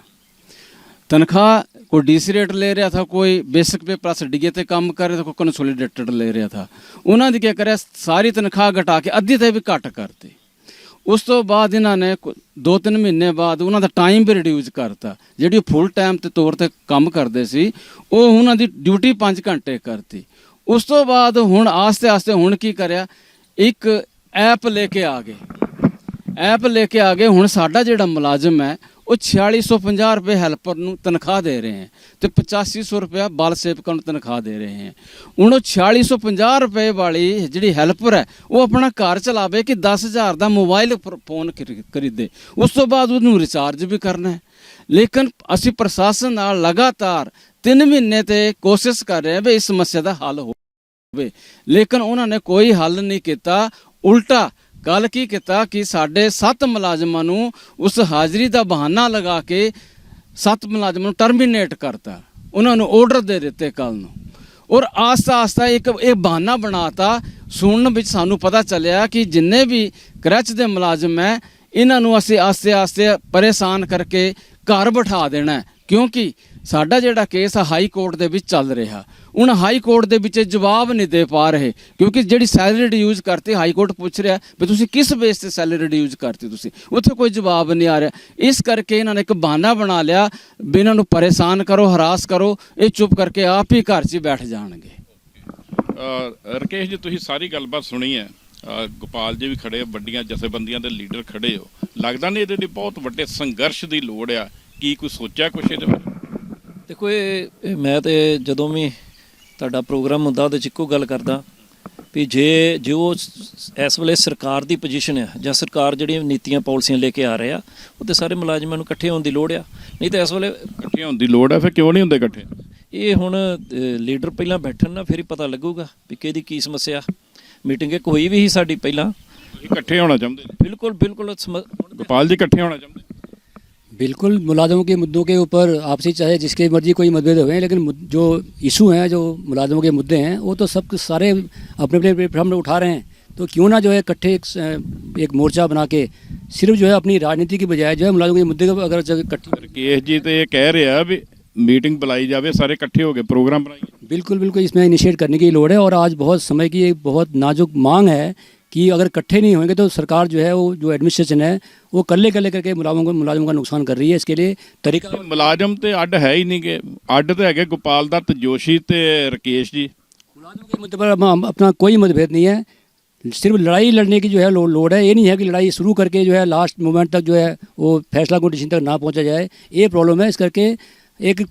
ਤਨਖਾਹ ਕੋਈ ਡੀਸੀ ਰੇਟ ਲੈ ਰਿਹਾ ਥਾ, ਕੋਈ ਬੇਸਿਕ ਪੇ ਪਲੱਸ ਡੀਏ ਤੇ ਕੰਮ ਕਰ ਰਿਹਾ ਥਾ, ਕੋਈ ਕੰਸੋਲੀਡੇਟਡ ਲੈ ਰਿਹਾ ਥਾ। ਉਹਨਾਂ ਦੀ ਕੀ ਕਰਿਆ? ਸਾਰੀ ਤਨਖਾਹ ਘਟਾ ਕੇ ਅੱਧੀ ਤੇ ਵੀ ਘਟ ਕਰਤੀ। ਉਸ ਤੋਂ ਬਾਅਦ ਇਹਨਾਂ ਨੇ 2-3 ਮਹੀਨੇ ਬਾਅਦ ਉਹਨਾਂ ਦਾ ਟਾਈਮ ਵੀ ਰਿਡਿਊਸ ਕਰਤਾ। ਜਿਹੜੀ ਫੁੱਲ ਟਾਈਮ ਤੇ ਤੌਰ ਤੇ ਕੰਮ ਕਰਦੇ ਸੀ, ਉਹ ਉਹਨਾਂ ਦੀ ਡਿਊਟੀ 5 ਘੰਟੇ ਕਰਤੀ। ਉਸ ਤੋਂ ਬਾਅਦ ਹੁਣ ਆਸਤੇ ਆਸਤੇ ਹੁਣ ਕੀ ਕਰਿਆ? ਇੱਕ ਐਪ ਲੈ ਕੇ ਆ ਗਏ। ਐਪ ਲੈ ਕੇ ਆ ਗਏ, ਹੁਣ ਸਾਡਾ ਜਿਹੜਾ ਮੁਲਾਜ਼ਮ ਹੈ, ਉਹ 4650 ਰੁਪਏ ਹੈਲਪਰ ਨੂੰ ਤਨਖਾਹ ਦੇ ਰਹੇ ਹੈ ਤੇ 8500 ਰੁਪਏ ਬਾਲ ਸੇਵਕਾਂ ਨੂੰ ਤਨਖਾਹ ਦੇ ਰਹੇ ਹੈ। ਹੁਣ ਉਹ 4650 ਰੁਪਏ ਵਾਲੀ ਜਿਹੜੀ ਹੈਲਪਰ ਹੈ, ਉਹ ਆਪਣਾ ਘਰ ਚਲਾਵੇ ਕਿ 10000 ਦਾ ਮੋਬਾਈਲ ਫਰ- ਫੋਨ ਖਰੀ- ਖਰੀਦੇ। ਉਸ ਤੋਂ ਬਾਅਦ ਉਹਨੂੰ ਰਿਚਾਰਜ ਵੀ ਕਰਨਾ ਹੈ। ਲੇਕਿਨ ਅਸੀਂ ਪ੍ਰਸ਼ਾਸਨ ਨਾਲ ਲਗਾਤਾਰ 3 ਮਹੀਨੇ ਤੇ ਕੋਸ਼ਿਸ਼ ਕਰ ਰਹੇ ਹਾਂ ਵੀ ਇਸ ਸਮੱਸਿਆ ਦਾ ਹੱਲ ਹੋ ਹੋਵੇ। ਲੇਕਿਨ ਉਹਨਾਂ ਨੇ ਕੋਈ ਹੱਲ ਨਹੀਂ ਕੀਤਾ। ਉਲਟਾ ਗੱਲ ਕੀ ਕੀਤਾ ਕਿ ਸਾਡੇ 7 ਮੁਲਾਜ਼ਮਾਂ ਨੂੰ ਉਸ ਹਾਜ਼ਰੀ ਦਾ ਬਹਾਨਾ ਲਗਾ ਕੇ 7 ਮੁਲਾਜ਼ਮਾਂ ਨੂੰ ਟਰਮੀਨੇਟ ਕਰਤਾ। ਉਹਨਾਂ ਨੂੰ ਆਰਡਰ ਦੇ ਦਿੱਤੇ ਕੱਲ ਨੂੰ। ਔਰ ਆਸਤਾ ਆਸਤਾ ਇੱਕ ਇਹ ਬਹਾਨਾ ਬਣਾਤਾ। ਸੁਣਨ ਵਿੱਚ ਸਾਨੂੰ ਪਤਾ ਚੱਲਿਆ ਕਿ ਜਿੰਨੇ ਵੀ ਕਰਚ ਦੇ ਮੁਲਾਜ਼ਮ ਹੈ, ਇਹਨਾਂ ਨੂੰ ਅਸੀਂ ਆਸਤੇ ਆਸਤੇ ਪਰੇਸ਼ਾਨ ਕਰਕੇ ਘਰ ਬਿਠਾ ਦੇਣਾ ਕਿਉਂਕਿ ਸਾਡਾ ਜਿਹੜਾ ਕੇਸ ਆ ਹਾਈ ਕੋਰਟ ਦੇ ਵਿੱਚ ਚੱਲ ਰਿਹਾ। ਹੁਣ ਹਾਈ ਕੋਰਟ ਦੇ ਵਿੱਚ ਇਹ ਜਵਾਬ ਨਹੀਂ ਦੇ ਪਾ ਰਹੇ ਕਿਉਂਕਿ ਜਿਹੜੀ ਸੈਲਰੀ ਰਿਡਿਊਸ ਕਰਤੀ ਹਾਈ ਕੋਰਟ ਪੁੱਛ ਰਿਹਾ ਵੀ ਤੁਸੀਂ ਕਿਸ ਬੇਸ ਤੇ ਸੈਲਰੀ ਰਿਡਿਊਸ ਕਰਤੀ ਤੁਸੀਂ? ਉੱਥੇ ਕੋਈ ਜਵਾਬ ਨਹੀਂ ਆ ਰਿਹਾ। ਇਸ ਕਰਕੇ ਇਹਨਾਂ ਨੇ ਇੱਕ ਬਹਾਨਾ ਬਣਾ ਲਿਆ ਵੀ ਇਹਨਾਂ ਨੂੰ ਪਰੇਸ਼ਾਨ ਕਰੋ ਹਰਾਸ ਕਰੋ ਇਹ ਚੁੱਪ ਕਰਕੇ ਆਪ ਹੀ ਘਰ 'ਚ ਹੀ ਬੈਠ ਜਾਣਗੇ।
ਅ, ਰਕੇਸ਼ ਜੀ ਤੁਸੀਂ ਸਾਰੀ ਗੱਲਬਾਤ ਸੁਣੀ ਹੈ। ਗੋਪਾਲ ਜੀ ਵੀ ਖੜੇ ਵੱਡੀਆਂ ਜਥੇਬੰਦੀਆਂ ਦੇ ਲੀਡਰ ਖੜੇ ਹੋ। ਲੱਗਦਾ ਨਹੀਂ ਇਹਦੇ ਲਈ ਬਹੁਤ ਵੱਡੇ ਸੰਘਰਸ਼ ਦੀ ਲੋੜ ਆ। ਕੀ ਕੋਈ ਸੋਚਿਆ ਕੁਛ ਇਹਦੇ ਬਾਰੇ?
ਦੇਖੋ ਇਹ ਮੈਂ ਤੇ ਜਦੋਂ ਵੀ ਤੁਹਾਡਾ ਪ੍ਰੋਗਰਾਮ ਹੁੰਦਾ ਉਹਦੇ ਚ ਇੱਕੋ ਗੱਲ ਕਰਦਾ ਵੀ ਜੇ ਜੋ ਇਸ ਵੇਲੇ ਸਰਕਾਰ ਦੀ ਪੋਜੀਸ਼ਨ ਹੈ ਜਾਂ ਸਰਕਾਰ ਜਿਹੜੀਆਂ ਨੀਤੀਆਂ ਪਾਲਿਸੀਆਂ ਲੈ ਕੇ ਆ ਰਹੇ ਆ ਉਹ ਤੇ ਸਾਰੇ ਮੁਲਾਜ਼ਮਾਂ ਨੂੰ ਇਕੱਠੇ ਹੋਣ ਦੀ ਲੋੜ ਆ। ਨਹੀਂ ਤਾਂ ਇਸ ਵੇਲੇ
ਇਕੱਠੇ ਹੋਣ ਦੀ ਲੋੜ ਆ ਫਿਰ ਕਿਉਂ ਨਹੀਂ ਹੁੰਦੇ ਇਕੱਠੇ?
ਇਹ ਹੁਣ ਲੀਡਰ ਪਹਿਲਾਂ ਬੈਠਣ ਨਾ ਫਿਰ ਹੀ ਪਤਾ ਲੱਗੂਗਾ ਵੀ ਕਿਹਦੀ ਕੀ ਸਮੱਸਿਆ। ਮੀਟਿੰਗ ਇੱਕ ਹੋਈ ਵੀ ਸੀ ਸਾਡੀ ਪਹਿਲਾਂ।
ਇਕੱਠੇ ਹੋਣਾ ਚਾਹੁੰਦੇ?
ਬਿਲਕੁਲ ਬਿਲਕੁਲ ਸਮ-
ਗੋਪਾਲ ਜੀ ਇਕੱਠੇ ਹੋਣਾ ਚਾਹੁੰਦੇ?
बिल्कुल मुलाजमों के मुद्दों के ऊपर आपसी चाहे जिसके मर्ज़ी कोई मतभेद हुए हैं लेकिन जो इशू हैं जो मुलाजमों के मुद्दे हैं वो तो सब सारे अपने अपने प्लेटफॉर्म उठा रहे हैं। तो क्यों ना जो है इकट्ठे एक, एक मोर्चा बना के सिर्फ़ जो है अपनी राजनीति की बजाय जो है मुलाजमों के मुद्दे को अगर इकट्ठे
जी तो ये कह रहे हैं अभी मीटिंग बुलाई जावे सारे इकट्ठे हो गए प्रोग्राम बनाए
बिल्कुल बिल्कुल इसमें इनिशिएट करने की लोड़ है और आज बहुत समय की एक बहुत नाजुक मांग है कि अगर इकट्ठे नहीं होंगे तो सरकार जो है वो जो एडमिनिस्ट्रेशन है वो कल्ले कल्ले करके मुलाजमों को मुलाजमों का नुकसान कर रही है इसके लिए तरीका
ਮੁਲਾਜ਼ਮ ਤੇ ਅੱਡ ਹੈ ਹੀ ਨਹੀਂਗੇ ਅੱਡ ਤੇ ਹੈਗੇ ਗੋਪਾਲ ਦੱਤ ਜੋਸ਼ੀ ਤੇ ਰਕੇਸ਼ ਜੀ
मुलाजमों के मुद्दे पर हम- हम- अपना कोई मतभेद नहीं है सिर्फ लड़ाई लड़ने की जो है लो, लोड है ये नहीं है कि लड़ाई शुरू करके जो है लास्ट मोमेंट तक जो है वो फैसला को डिसीजन तक ना पहुंचा जाए ये प्रॉब्लम है इस करके एक अ,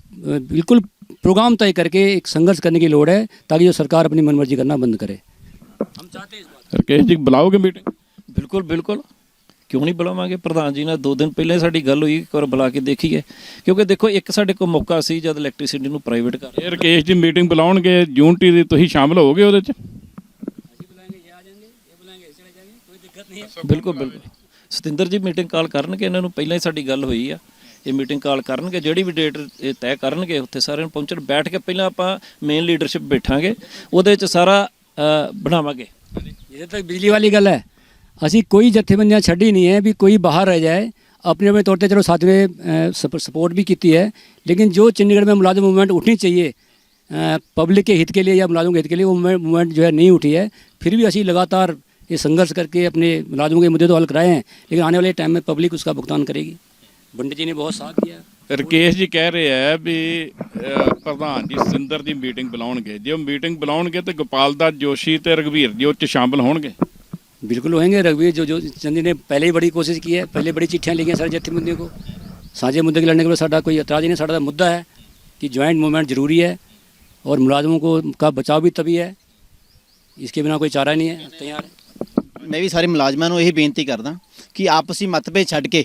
बिल्कुल प्रोग्राम तय करके एक संघर्ष करने की लोड़ है ताकि जो सरकार अपनी मनमर्जी करना बंद करे हम चाहते हैं इस बात
ਰਕੇਸ਼ ਜੀ ਬੁਲਾਓਗੇ ਮੀਟਿੰਗ
ਬਿਲਕੁਲ ਬਿਲਕੁਲ। ਕਿਉਂ ਨਹੀਂ ਬੁਲਾਵਾਂਗੇ? ਪ੍ਰਧਾਨ ਜੀ ਨਾਲ ਦੋ ਦਿਨ ਪਹਿਲਾਂ ਹੀ ਸਾਡੀ ਗੱਲ ਹੋਈ ਇੱਕ ਵਾਰ ਬੁਲਾ ਕੇ ਦੇਖੀਏ। ਕਿਉਂਕਿ ਦੇਖੋ ਇੱਕ ਸਾਡੇ ਕੋਲ ਮੌਕਾ ਸੀ ਜਦ ਇਲੈਕਟ੍ਰਿਸਿਟੀ ਨੂੰ ਪ੍ਰਾਈਵੇਟ ਕਰ
ਇਹ ਰਕੇਸ਼ ਜੀ ਮੀਟਿੰਗ ਬੁਲਾਉਣਗੇ ਯੂਨਿਟੀ ਦੀ ਤੁਸੀਂ ਸ਼ਾਮਲ ਹੋਵੋਗੇ ਉਹਦੇ ਚ?
ਬਿਲਕੁਲ ਬਿਲਕੁਲ। ਸਤਿੰਦਰ ਜੀ ਮੀਟਿੰਗ ਕਾਲ ਕਰਨਗੇ ਇਹਨਾਂ ਨੂੰ ਪਹਿਲਾਂ ਹੀ ਸਾਡੀ ਗੱਲ ਹੋਈ ਆ। ਇਹ ਮੀਟਿੰਗ ਕਾਲ ਕਰਨਗੇ ਜਿਹੜੀ ਵੀ ਡੇਟ ਇਹ ਤੈਅ ਕਰਨਗੇ ਉੱਥੇ ਸਾਰਿਆਂ ਨੂੰ ਪਹੁੰਚਣ। ਬੈਠ ਕੇ ਪਹਿਲਾਂ ਆਪਾਂ ਮੇਨ ਲੀਡਰਸ਼ਿਪ ਬੈਠਾਂਗੇ। ਉਹਦੇ ਵਿੱਚ ਸਾਰਾ ਬਣਾਵਾਂਗੇ
जिधर तक बिजली वाली गल है ਅਸੀਂ ਕੋਈ ਜਥੇਬੰਦੀਆਂ ਛੱਡੀ ਨਹੀਂ ਹੈ ਵੀ ਕੋਈ ਬਾਹਰ ਰਹਿ ਜਾਏ अपने अपने तौर पे चलो साथ में सपोर्ट भी की है लेकिन जो चंडीगढ़ में मुलाजिम मूवमेंट उठनी चाहिए पब्लिक के हित के लिए या मुलाजिमों के हित के लिए वो मूवमेंट जो है नहीं उठी है फिर भी असी लगातार ये संघर्ष करके अपने मुलाजिमों के मुद्दे तो हल कराए हैं लेकिन आने वाले टाइम में पब्लिक उसका भुगतान करेगी पंडित जी ने बहुत साथ दिया
ਰਕੇਸ਼ ਜੀ ਕਹਿ ਰਹੇ ਆ ਵੀ ਅਹ, ਪ੍ਰਧਾਨ ਜੀ ਸਿੰਦਰ ਦੀ ਮੀਟਿੰਗ ਬੁਲਾਉਣਗੇ ਜੇ ਉਹ ਮੀਟਿੰਗ ਬੁਲਾਉਣਗੇ ਤੇ ਗੋਪਾਲ ਦੱਤ ਜੋਸ਼ੀ ਤੇ ਰਗਵੀਰ ਜੀ ਉਹ ਚ ਸ਼ਾਮਲ ਹੋਣਗੇ
बिल्कुल होंगे रघुवीर जो जो चंदी ने पहले ही बड़ी कोशिश की है पहले बड़ी चिट्ठियाँ लिखी हैं सारे जत्थेबंदियों को साझे मुद्दे के लड़ने के लिए साडा कोई एतराज़ ही नहीं साडा मुद्दा है कि ज्वाइंट मूवमेंट जरूरी है और मुलाजमों को का बचाव भी तभी है इसके बिना कोई चारा नहीं है तैयार है
ਮੈਂ ਵੀ ਸਾਰੇ ਮੁਲਾਜ਼ਮਾਂ ਨੂੰ ਇਹੀ ਬੇਨਤੀ ਕਰਦਾ ਕਿ ਆਪਸੀ ਮਤਭੇਦ ਛੱਡ ਕੇ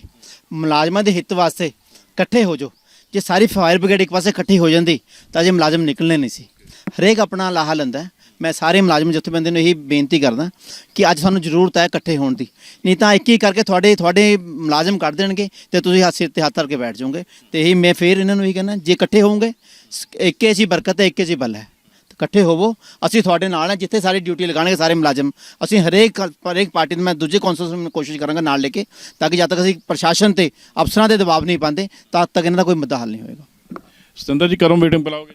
ਮੁਲਾਜ਼ਮਾਂ ਦੇ ਹਿੱਤ ਵਾਸਤੇ ਇਕੱਠੇ ਹੋ ਜਾਓ। ਜੇ ਸਾਰੀ ਫਾਇਰ ਬ੍ਰਿਗੇਡ ਇੱਕ ਪਾਸੇ ਇਕੱਠੀ ਹੋ ਜਾਂਦੀ, ਤਾਂ ਜੇ ਮੁਲਾਜ਼ਮ ਨਿਕਲਣੇ ਨਹੀਂ ਸੀ। ਹਰੇਕ ਆਪਣਾ ਲਾਹਾ ਲੈਂਦਾ ਮੈਂ ਸਾਰੇ ਮੁਲਾਜ਼ਮ, ਜਥੇਬੰਦੀ ਨੂੰ ਇਹੀ ਬੇਨਤੀ ਕਰਦਾ ਕਿ ਅੱਜ ਸਾਨੂੰ ਜ਼ਰੂਰਤ ਹੈ ਇਕੱਠੇ ਹੋਣ ਦੀ। ਨਹੀਂ ਤਾਂ ਇੱਕ ਹੀ ਕਰਕੇ ਤੁਹਾਡੇ ਤੁਹਾਡੇ ਮੁਲਾਜ਼ਮ ਕੱਢ ਦੇਣਗੇ ਤੇ ਤੁਸੀਂ ਹੱਥ ਸਿਰ ਤੇ ਹੱਥ ਧਰ ਕੇ ਬੈਠ ਜਾਓਗੇ। ਤੇ ਇਹੀ ਮੈਂ ਫੇਰ ਇਹਨਾਂ ਨੂੰ ਇਹੀ ਕਹਿੰਦਾ, ਜੇ ਇਕੱਠੇ ਹੋਵੋਗੇ ਸ- ਇੱਕੇ 'ਚ ਹੀ ਬਰਕਤ ਹੈ, ਇੱਕੇ 'ਚ ਬਲ ਹੈ। ਇਕੱਠੇ ਹੋਵੋ। ਅਸੀਂ ਤੁਹਾਡੇ ਨਾਲ ਹਾਂ ਜਿੱਥੇ ਸਾਰੀ ਡਿਊਟੀ ਲਗਾਣਗੇ ਸਾਰੇ ਮੁਲਾਜ਼ਮ। ਅਸੀਂ ਹਰੇਕ ਹਰੇਕ ਪਾਰਟੀ ਨੂੰ ਮੈਂ ਦੂਜੇ ਕੌਂਸਲਸ ਨੂੰ ਕੋਸ਼ਿਸ਼ ਕਰਾਂਗਾ ਨਾਲ ਲੈ ਕੇ ਤਾਂ ਕਿ ਜਦ ਤੱਕ ਅਸੀਂ ਪ੍ਰਸ਼ਾਸਨ ਤੇ ਅਫਸਰਾਂ ਦੇ ਦਬਾਅ ਨਹੀਂ ਪਾਉਂਦੇ ਤਦ ਤੱਕ ਇਹਨਾਂ ਦਾ ਕੋਈ ਮੁੱਦਾ ਹੱਲ ਨਹੀਂ ਹੋਏਗਾ।
ਸਤਿੰਦਰ ਜੀ ਕਦੋਂ ਮੀਟਿੰਗ ਬੁਲਾਓਗੇ।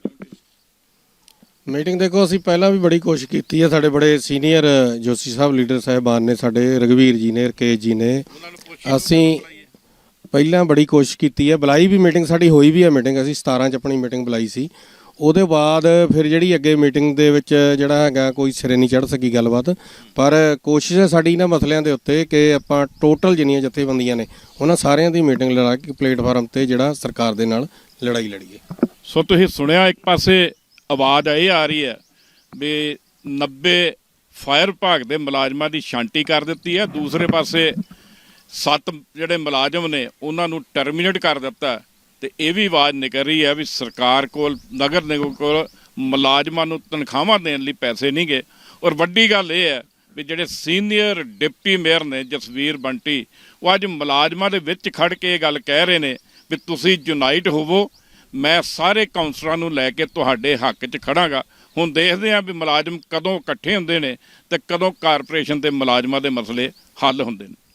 ਮੀਟਿੰਗ ਦੇਖੋ ਅਸੀਂ ਪਹਿਲਾਂ ਵੀ ਬੜੀ ਕੋਸ਼ਿਸ਼ ਕੀਤੀ ਹੈ ਸਾਡੇ ਬੜੇ ਸੀਨੀਅਰ ਜੋਸ਼ੀ ਸਾਹਿਬ ਲੀਡਰ ਸਾਹਿਬਾਨ ਨੇ ਸਾਡੇ ਰਗਵੀਰ ਜੀ ਨੇ ਰਕੇਸ਼ ਜੀ ਨੇ। ਅਸੀਂ ਪਹਿਲਾਂ ਬੜੀ ਕੋਸ਼ਿਸ਼ ਕੀਤੀ ਹੈ ਬੁਲਾਈ ਵੀ ਮੀਟਿੰਗ ਸਾਡੀ ਹੋਈ ਵੀ ਹੈ ਮੀਟਿੰਗ ਅਸੀਂ 17 ਚ ਆਪਣੀ ਮੀਟਿੰਗ ਬੁਲਾਈ ਸੀ। ਉਹਦੇ ਬਾਅਦ ਫਿਰ ਜਿਹੜੀ ਅੱਗੇ ਮੀਟਿੰਗ ਦੇ ਵਿੱਚ ਜਿਹੜਾ ਹੈਗਾ ਕੋਈ ਸਿਰੇ ਨਹੀਂ ਚੜ ਸਕੀ ਗੱਲਬਾਤ। ਪਰ ਕੋਸ਼ਿਸ਼ ਹੈ ਸਾਡੀ ਇਹਨਾਂ ਮਸਲਿਆਂ ਦੇ ਉੱਤੇ ਕਿ ਆਪਾਂ ਟੋਟਲ ਜਿੰਨੀਆਂ ਜਥੇਬੰਦੀਆਂ ਨੇ, ਉਹਨਾਂ ਸਾਰਿਆਂ ਦੀ ਮੀਟਿੰਗ ਲੜਾ ਕੇ ਪਲੇਟਫਾਰਮ ਤੇ ਜਿਹੜਾ ਸਰਕਾਰ ਦੇ ਨਾਲ ਲੜਾਈ ਲੜੀਏ।
ਸੋ ਤੁਸੀਂ ਸੁਣਿਆ ਇੱਕ ਪਾਸੇ ਆਵਾਜ਼ ਇਹ ਆ ਰਹੀ ਹੈ ਵੀ 90 ਫਾਇਰ ਵਿਭਾਗ ਦੇ ਮੁਲਾਜ਼ਮਾਂ ਦੀ ਛਾਂਟੀ ਕਰ ਦਿੱਤੀ ਹੈ। ਦੂਸਰੇ ਪਾਸੇ ਸੱਤ ਜਿਹੜੇ ਮੁਲਾਜ਼ਮ ਨੇ, ਉਹਨਾਂ ਨੂੰ ਟਰਮੀਨੇਟ ਕਰ ਦਿੱਤਾ ਤੇ ਇਹ ਵੀ ਆਵਾਜ਼ ਨਿਕਲ ਰਹੀ ਹੈ ਵੀ ਸਰਕਾਰ ਕੋਲ, ਨਗਰ ਨਿਗਮ ਕੋਲ ਮੁਲਾਜ਼ਮਾਂ ਨੂੰ ਤਨਖਾਹਾਂ ਦੇਣ ਲਈ ਪੈਸੇ ਨਹੀਂ ਗਏ। ਔਰ ਵੱਡੀ ਗੱਲ ਇਹ ਹੈ ਵੀ ਜਿਹੜੇ ਸੀਨੀਅਰ ਡਿਪਟੀ ਮੇਅਰ ਨੇ ਜਸਵੀਰ ਬੰਟੀ, ਉਹ ਅੱਜ ਮੁਲਾਜ਼ਮਾਂ ਦੇ ਵਿੱਚ ਖੜ ਕੇ ਇਹ ਗੱਲ ਕਹਿ ਰਹੇ ਨੇ ਵੀ ਤੁਸੀਂ ਯੂਨਾਈਟ ਹੋਵੋ, ਮੈਂ ਸਾਰੇ ਕਾਉਂਸਲਰਾਂ ਨੂੰ ਲੈ ਕੇ ਤੁਹਾਡੇ ਹੱਕ 'ਚ ਖੜਾਂਗਾ। ਹੁਣ ਦੇਖਦੇ ਹਾਂ ਵੀ ਮੁਲਾਜ਼ਮ ਕਦੋਂ ਇਕੱਠੇ ਹੁੰਦੇ ਨੇ ਤੇ ਕਦੋਂ ਕਾਰਪੋਰੇਸ਼ਨ ਤੇ ਮੁਲਾਜ਼ਮਾਂ ਦੇ ਮਸਲੇ ਹੱਲ ਹੁੰਦੇ ਨੇ।